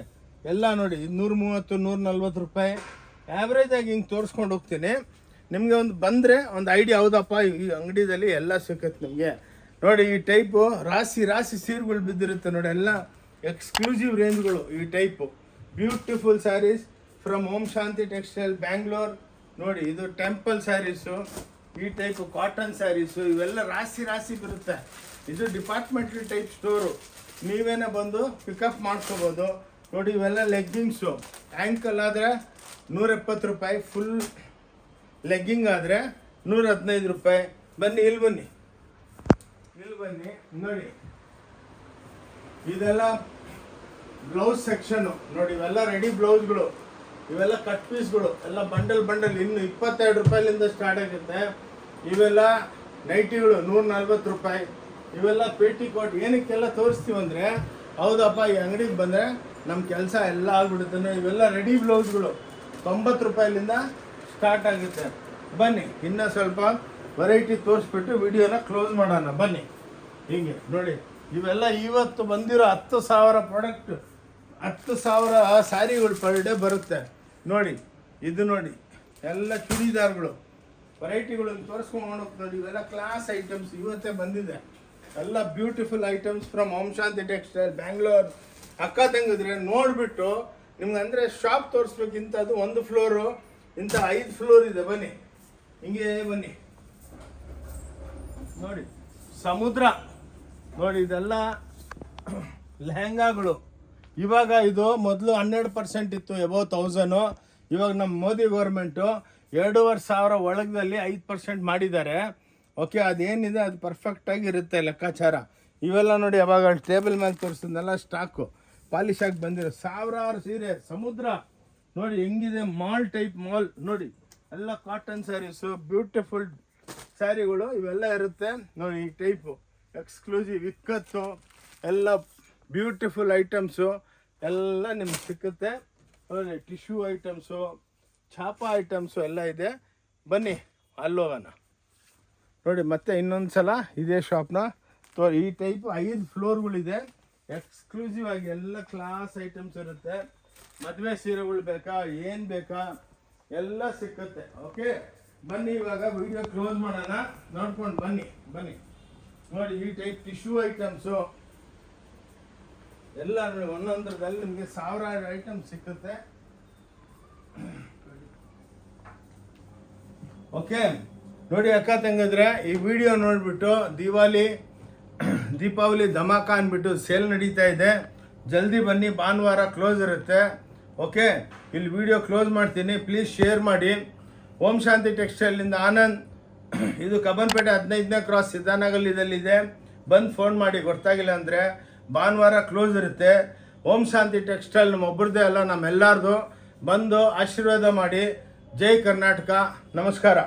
ಎಲ್ಲ ನೋಡಿ ನೂರ ಮೂವತ್ತು ನೂರ ನಲ್ವತ್ತು ರೂಪಾಯಿ. ಆ್ಯಾವ್ರೇಜಾಗಿ ಹಿಂಗೆ ತೋರಿಸ್ಕೊಂಡು ಹೋಗ್ತೀನಿ. ನಿಮಗೆ ಒಂದು ಬಂದರೆ ಒಂದು ಐಡಿಯಾ ಹೌದಪ್ಪ, ಈ ಅಂಗಡಿದಲ್ಲಿ ಎಲ್ಲ ಸಿಕ್ಕುತ್ತೆ ನಿಮಗೆ. ನೋಡಿ, ಈ ಟೈಪು ರಾಶಿ ರಾಶಿ ಸೀರೆಗಳು ಬಿದ್ದಿರುತ್ತೆ ನೋಡಿ, ಎಲ್ಲ ಎಕ್ಸ್ಕ್ಲೂಸಿವ್ ರೇಂಜ್ಗಳು ಈ type beautiful saris from Om Shanti textile Bangalore ನೋಡಿ, ಇದು ಟೆಂಪಲ್ ಸ್ಯಾರೀಸು ಈ ಟೈಪು ಕಾಟನ್ ಸ್ಯಾರೀಸು ಇವೆಲ್ಲ ರಾಶಿ ರಾಶಿ ಬರುತ್ತೆ. ಇದು ಡಿಪಾರ್ಟ್ಮೆಂಟಲ್ ಟೈಪ್ ಸ್ಟೋರು ನೀವೇನೇ ಬಂದು ಪಿಕಪ್ ಮಾಡ್ಕೋಬೋದು. ನೋಡಿ, ಇವೆಲ್ಲ ಲೆಗ್ಗಿಂಗ್ಸು ಆ್ಯಂಕಲ್ ಆದರೆ ನೂರೆಪ್ಪತ್ತು ರೂಪಾಯಿ ಫುಲ್ ಲೆಗ್ಗಿಂಗ್ ಆದರೆ ನೂರ ಹದಿನೈದು ರೂಪಾಯಿ. ಬನ್ನಿ, ಇಲ್ಲಿ ಬನ್ನಿ. ಇಲ್ಲಿ ಬನ್ನಿ, ನೋಡಿ. ಇದೆಲ್ಲ ಬ್ಲೌಸ್ ಸೆಕ್ಷನು ನೋಡಿ, ಇವೆಲ್ಲ ರೆಡಿ ಬ್ಲೌಸ್ಗಳು ಇವೆಲ್ಲ ಕಟ್ ಪೀಸ್ಗಳು ಎಲ್ಲ ಬಂಡಲ್ ಬಂಡಲ್ ಇನ್ನು ಇಪ್ಪತ್ತೆರಡು ರೂಪಾಯಿಲಿಂದ ಸ್ಟಾರ್ಟ್ ಆಗುತ್ತೆ. ಇವೆಲ್ಲ ನೈಟಿಗಳು ನೂರ ನಲ್ವತ್ತು ರೂಪಾಯಿ. ಇವೆಲ್ಲ ಪೇಟಿ ಕೋಟ್ ಏನಕ್ಕೆಲ್ಲ ತೋರಿಸ್ತೀವಿ ಅಂದರೆ, ಹೌದಪ್ಪ, ಈ ಅಂಗಡಿಗೆ ಬಂದರೆ ನಮ್ಮ ಕೆಲಸ ಎಲ್ಲ ಆಗ್ಬಿಡುತ್ತೆ ಇವೆಲ್ಲ ರೆಡಿ ಬ್ಲೌಸ್ಗಳು ತೊಂಬತ್ತು ರೂಪಾಯಿಲಿಂದ ಸ್ಟಾರ್ಟ್ ಆಗುತ್ತೆ. ಬನ್ನಿ, ಇನ್ನೂ ಸ್ವಲ್ಪ ವೆರೈಟಿ ತೋರಿಸ್ಬಿಟ್ಟು ವಿಡಿಯೋನ ಕ್ಲೋಸ್ ಮಾಡೋಣ. ಬನ್ನಿ, ಹೀಗೆ ನೋಡಿ, ಇವೆಲ್ಲ ಇವತ್ತು ಬಂದಿರೋ ಹತ್ತು ಸಾವಿರ ಪ್ರಾಡಕ್ಟ್ ಹತ್ತು ಸಾವಿರ ಸ್ಯಾರಿಗಳು ಪರ್ ಡೇ ಬರುತ್ತೆ. ನೋಡಿ, ಇದು ನೋಡಿ, ಎಲ್ಲ ಚೂಡಿದಾರ್ಗಳು. ವೆರೈಟಿಗಳನ್ನು ತೋರಿಸ್ಕೊಂಡು ಹೋಗ್ತಾ ಇವೆಲ್ಲ ಕ್ಲಾಸ್ ಐಟಮ್ಸ್ ಇವತ್ತೇ ಬಂದಿದೆ. ಎಲ್ಲ beautiful items from Om Shanti textile Bangalore ಅಕ್ಕ ತಂಗಿದ್ರೆ ನೋಡ್ಬಿಟ್ಟು ನಿಮ್ಗೆ ಅಂದ್ರೆ ಶಾಪ್ ತೋರಿಸ್ಬೇಕು ಅದು ಒಂದು ಫ್ಲೋರು ಇಂಥ ಐದು ಫ್ಲೋರ್ ಇದೆ, ಬನ್ನಿ. ಹಿಂಗೆ ಬನ್ನಿ. ನೋಡಿ, ಸಮುದ್ರ. ನೋಡಿ, ಇದೆಲ್ಲ ಲೆಹಂಗಾಗಳು. ಇವಾಗ ಇದು ಮೊದಲು ಹನ್ನೆರಡು ಪರ್ಸೆಂಟ್ ಇತ್ತು ಎಬೋ ತೌಸಂಡು ಇವಾಗ ನಮ್ಮ ಮೋದಿ ಗೌರ್ಮೆಂಟು ಎರಡೂವರೆ ಸಾವಿರ ಒಳಗದಲ್ಲಿ ಐದು ಪರ್ಸೆಂಟ್ ಮಾಡಿದ್ದಾರೆ. ಓಕೆ ಅದೇನಿದೆ, ಅದು ಪರ್ಫೆಕ್ಟಾಗಿ ಇರುತ್ತೆ ಲೆಕ್ಕಾಚಾರ. ಇವೆಲ್ಲ ನೋಡಿ ಯಾವಾಗ ಟೇಬಲ್ ಮೇಲೆ ತೋರಿಸಿದ್ನೆಲ್ಲ ಸ್ಟಾಕು ಪಾಲಿಶ್ ಆಗಿ ಬಂದಿರೋ ಸಾವಿರಾರು ಸೀರೆ, ಸಮುದ್ರ. ನೋಡಿ ಹೆಂಗಿದೆ ಮಾಲ್ ಟೈಪ್ ಮಾಲ್ ನೋಡಿ, ಎಲ್ಲ ಕಾಟನ್ ಸ್ಯಾರೀಸು ಬ್ಯೂಟಿಫುಲ್ ಸ್ಯಾರಿಗಳು ಇವೆಲ್ಲ ಇರುತ್ತೆ. ನೋಡಿ ಈ ಟೈಪು ಎಕ್ಸ್ಕ್ಲೂಸಿವ್ ಇಕ್ಕತ್ತು, ಎಲ್ಲ ಬ್ಯೂಟಿಫುಲ್ ಐಟಮ್ಸು ಎಲ್ಲ ನಿಮ್ಗೆ ಸಿಕ್ಕುತ್ತೆ. ನೋಡಿ ಟಿಶ್ಯೂ ಐಟಮ್ಸು ಛಾಪ ಐಟಮ್ಸು ಎಲ್ಲ ಇದೆ. ಬನ್ನಿ, ಅಲ್ಲೋಗೋಣ. ನೋಡಿ, ಮತ್ತೆ ಇನ್ನೊಂದು ಸಲ ಇದೇ ಶಾಪ್ನ ತೋ ಈ ಟೈಪ್ ಐದು ಫ್ಲೋರ್ಗಳಿದೆ ಎಕ್ಸ್ಕ್ಲೂಸಿವ್ ಆಗಿ ಎಲ್ಲ ಕ್ಲಾಸ್ ಐಟಮ್ಸ್ ಇರುತ್ತೆ. ಮದುವೆ ಸೀರೆಗಳು ಬೇಕಾ, ಏನು ಬೇಕಾ, ಎಲ್ಲ ಸಿಕ್ಕತ್ತೆ. ಓಕೆ ಬನ್ನಿ ಇವಾಗ ವಿಡಿಯೋ ಕ್ಲೋಸ್ ಮಾಡೋಣ. ನೋಡ್ಕೊಂಡು ಬನ್ನಿ ಬನ್ನಿ. ನೋಡಿ, ಈ ಟೈಪ್ ಟಿಶ್ಯೂ ಐಟಮ್ಸು ಎಲ್ಲ ಒಂದೊಂದ್ರದಲ್ಲಿ ನಿಮಗೆ ಸಾವಿರಾರು ಐಟಮ್ ಸಿಕ್ಕುತ್ತೆ. ಓಕೆ ನೋಡಿ ಅಕ್ಕ ತಂಗಿದ್ರೆ, ಈ ವಿಡಿಯೋ ನೋಡಿಬಿಟ್ಟು ದಿವಾಲಿ ದೀಪಾವಳಿ ಧಮಾಕ ಅಂದ್ಬಿಟ್ಟು ಸೇಲ್ ನಡೀತಾ ಇದೆ. ಜಲ್ದಿ ಬನ್ನಿ, ಭಾನುವಾರ ಕ್ಲೋಸ್ ಇರುತ್ತೆ. ಓಕೆ ಇಲ್ಲಿ ವಿಡಿಯೋ ಕ್ಲೋಸ್ ಮಾಡ್ತೀನಿ. ಪ್ಲೀಸ್ ಶೇರ್ ಮಾಡಿ. ಓಂ ಶಾಂತಿ ಟೆಕ್ಸ್ಟೈಲಿಂದ ಆನಂದ್. ಇದು ಕಬ್ಬನ್ಪೇಟೆ ಹದಿನೈದನೇ ಕ್ರಾಸ್ ಸಿದ್ದಾನಗಲ್ಲಿದಲ್ಲಿದೆ. ಬಂದು ಫೋನ್ ಮಾಡಿ, ಗೊತ್ತಾಗಿಲ್ಲ ಅಂದರೆ ಭಾನುವಾರ ಕ್ಲೋಸ್ ಇರುತ್ತೆ. ಓಂ ಶಾಂತಿ ಟೆಕ್ಸ್ಟೈಲ್ ನಮ್ಮ ಒಬ್ಬರದೇ ಅಲ್ಲ, ನಮ್ಮೆಲ್ಲರದು. ಬಂದು ಆಶೀರ್ವಾದ ಮಾಡಿ. ಜೈ ಕರ್ನಾಟಕ. ನಮಸ್ಕಾರ.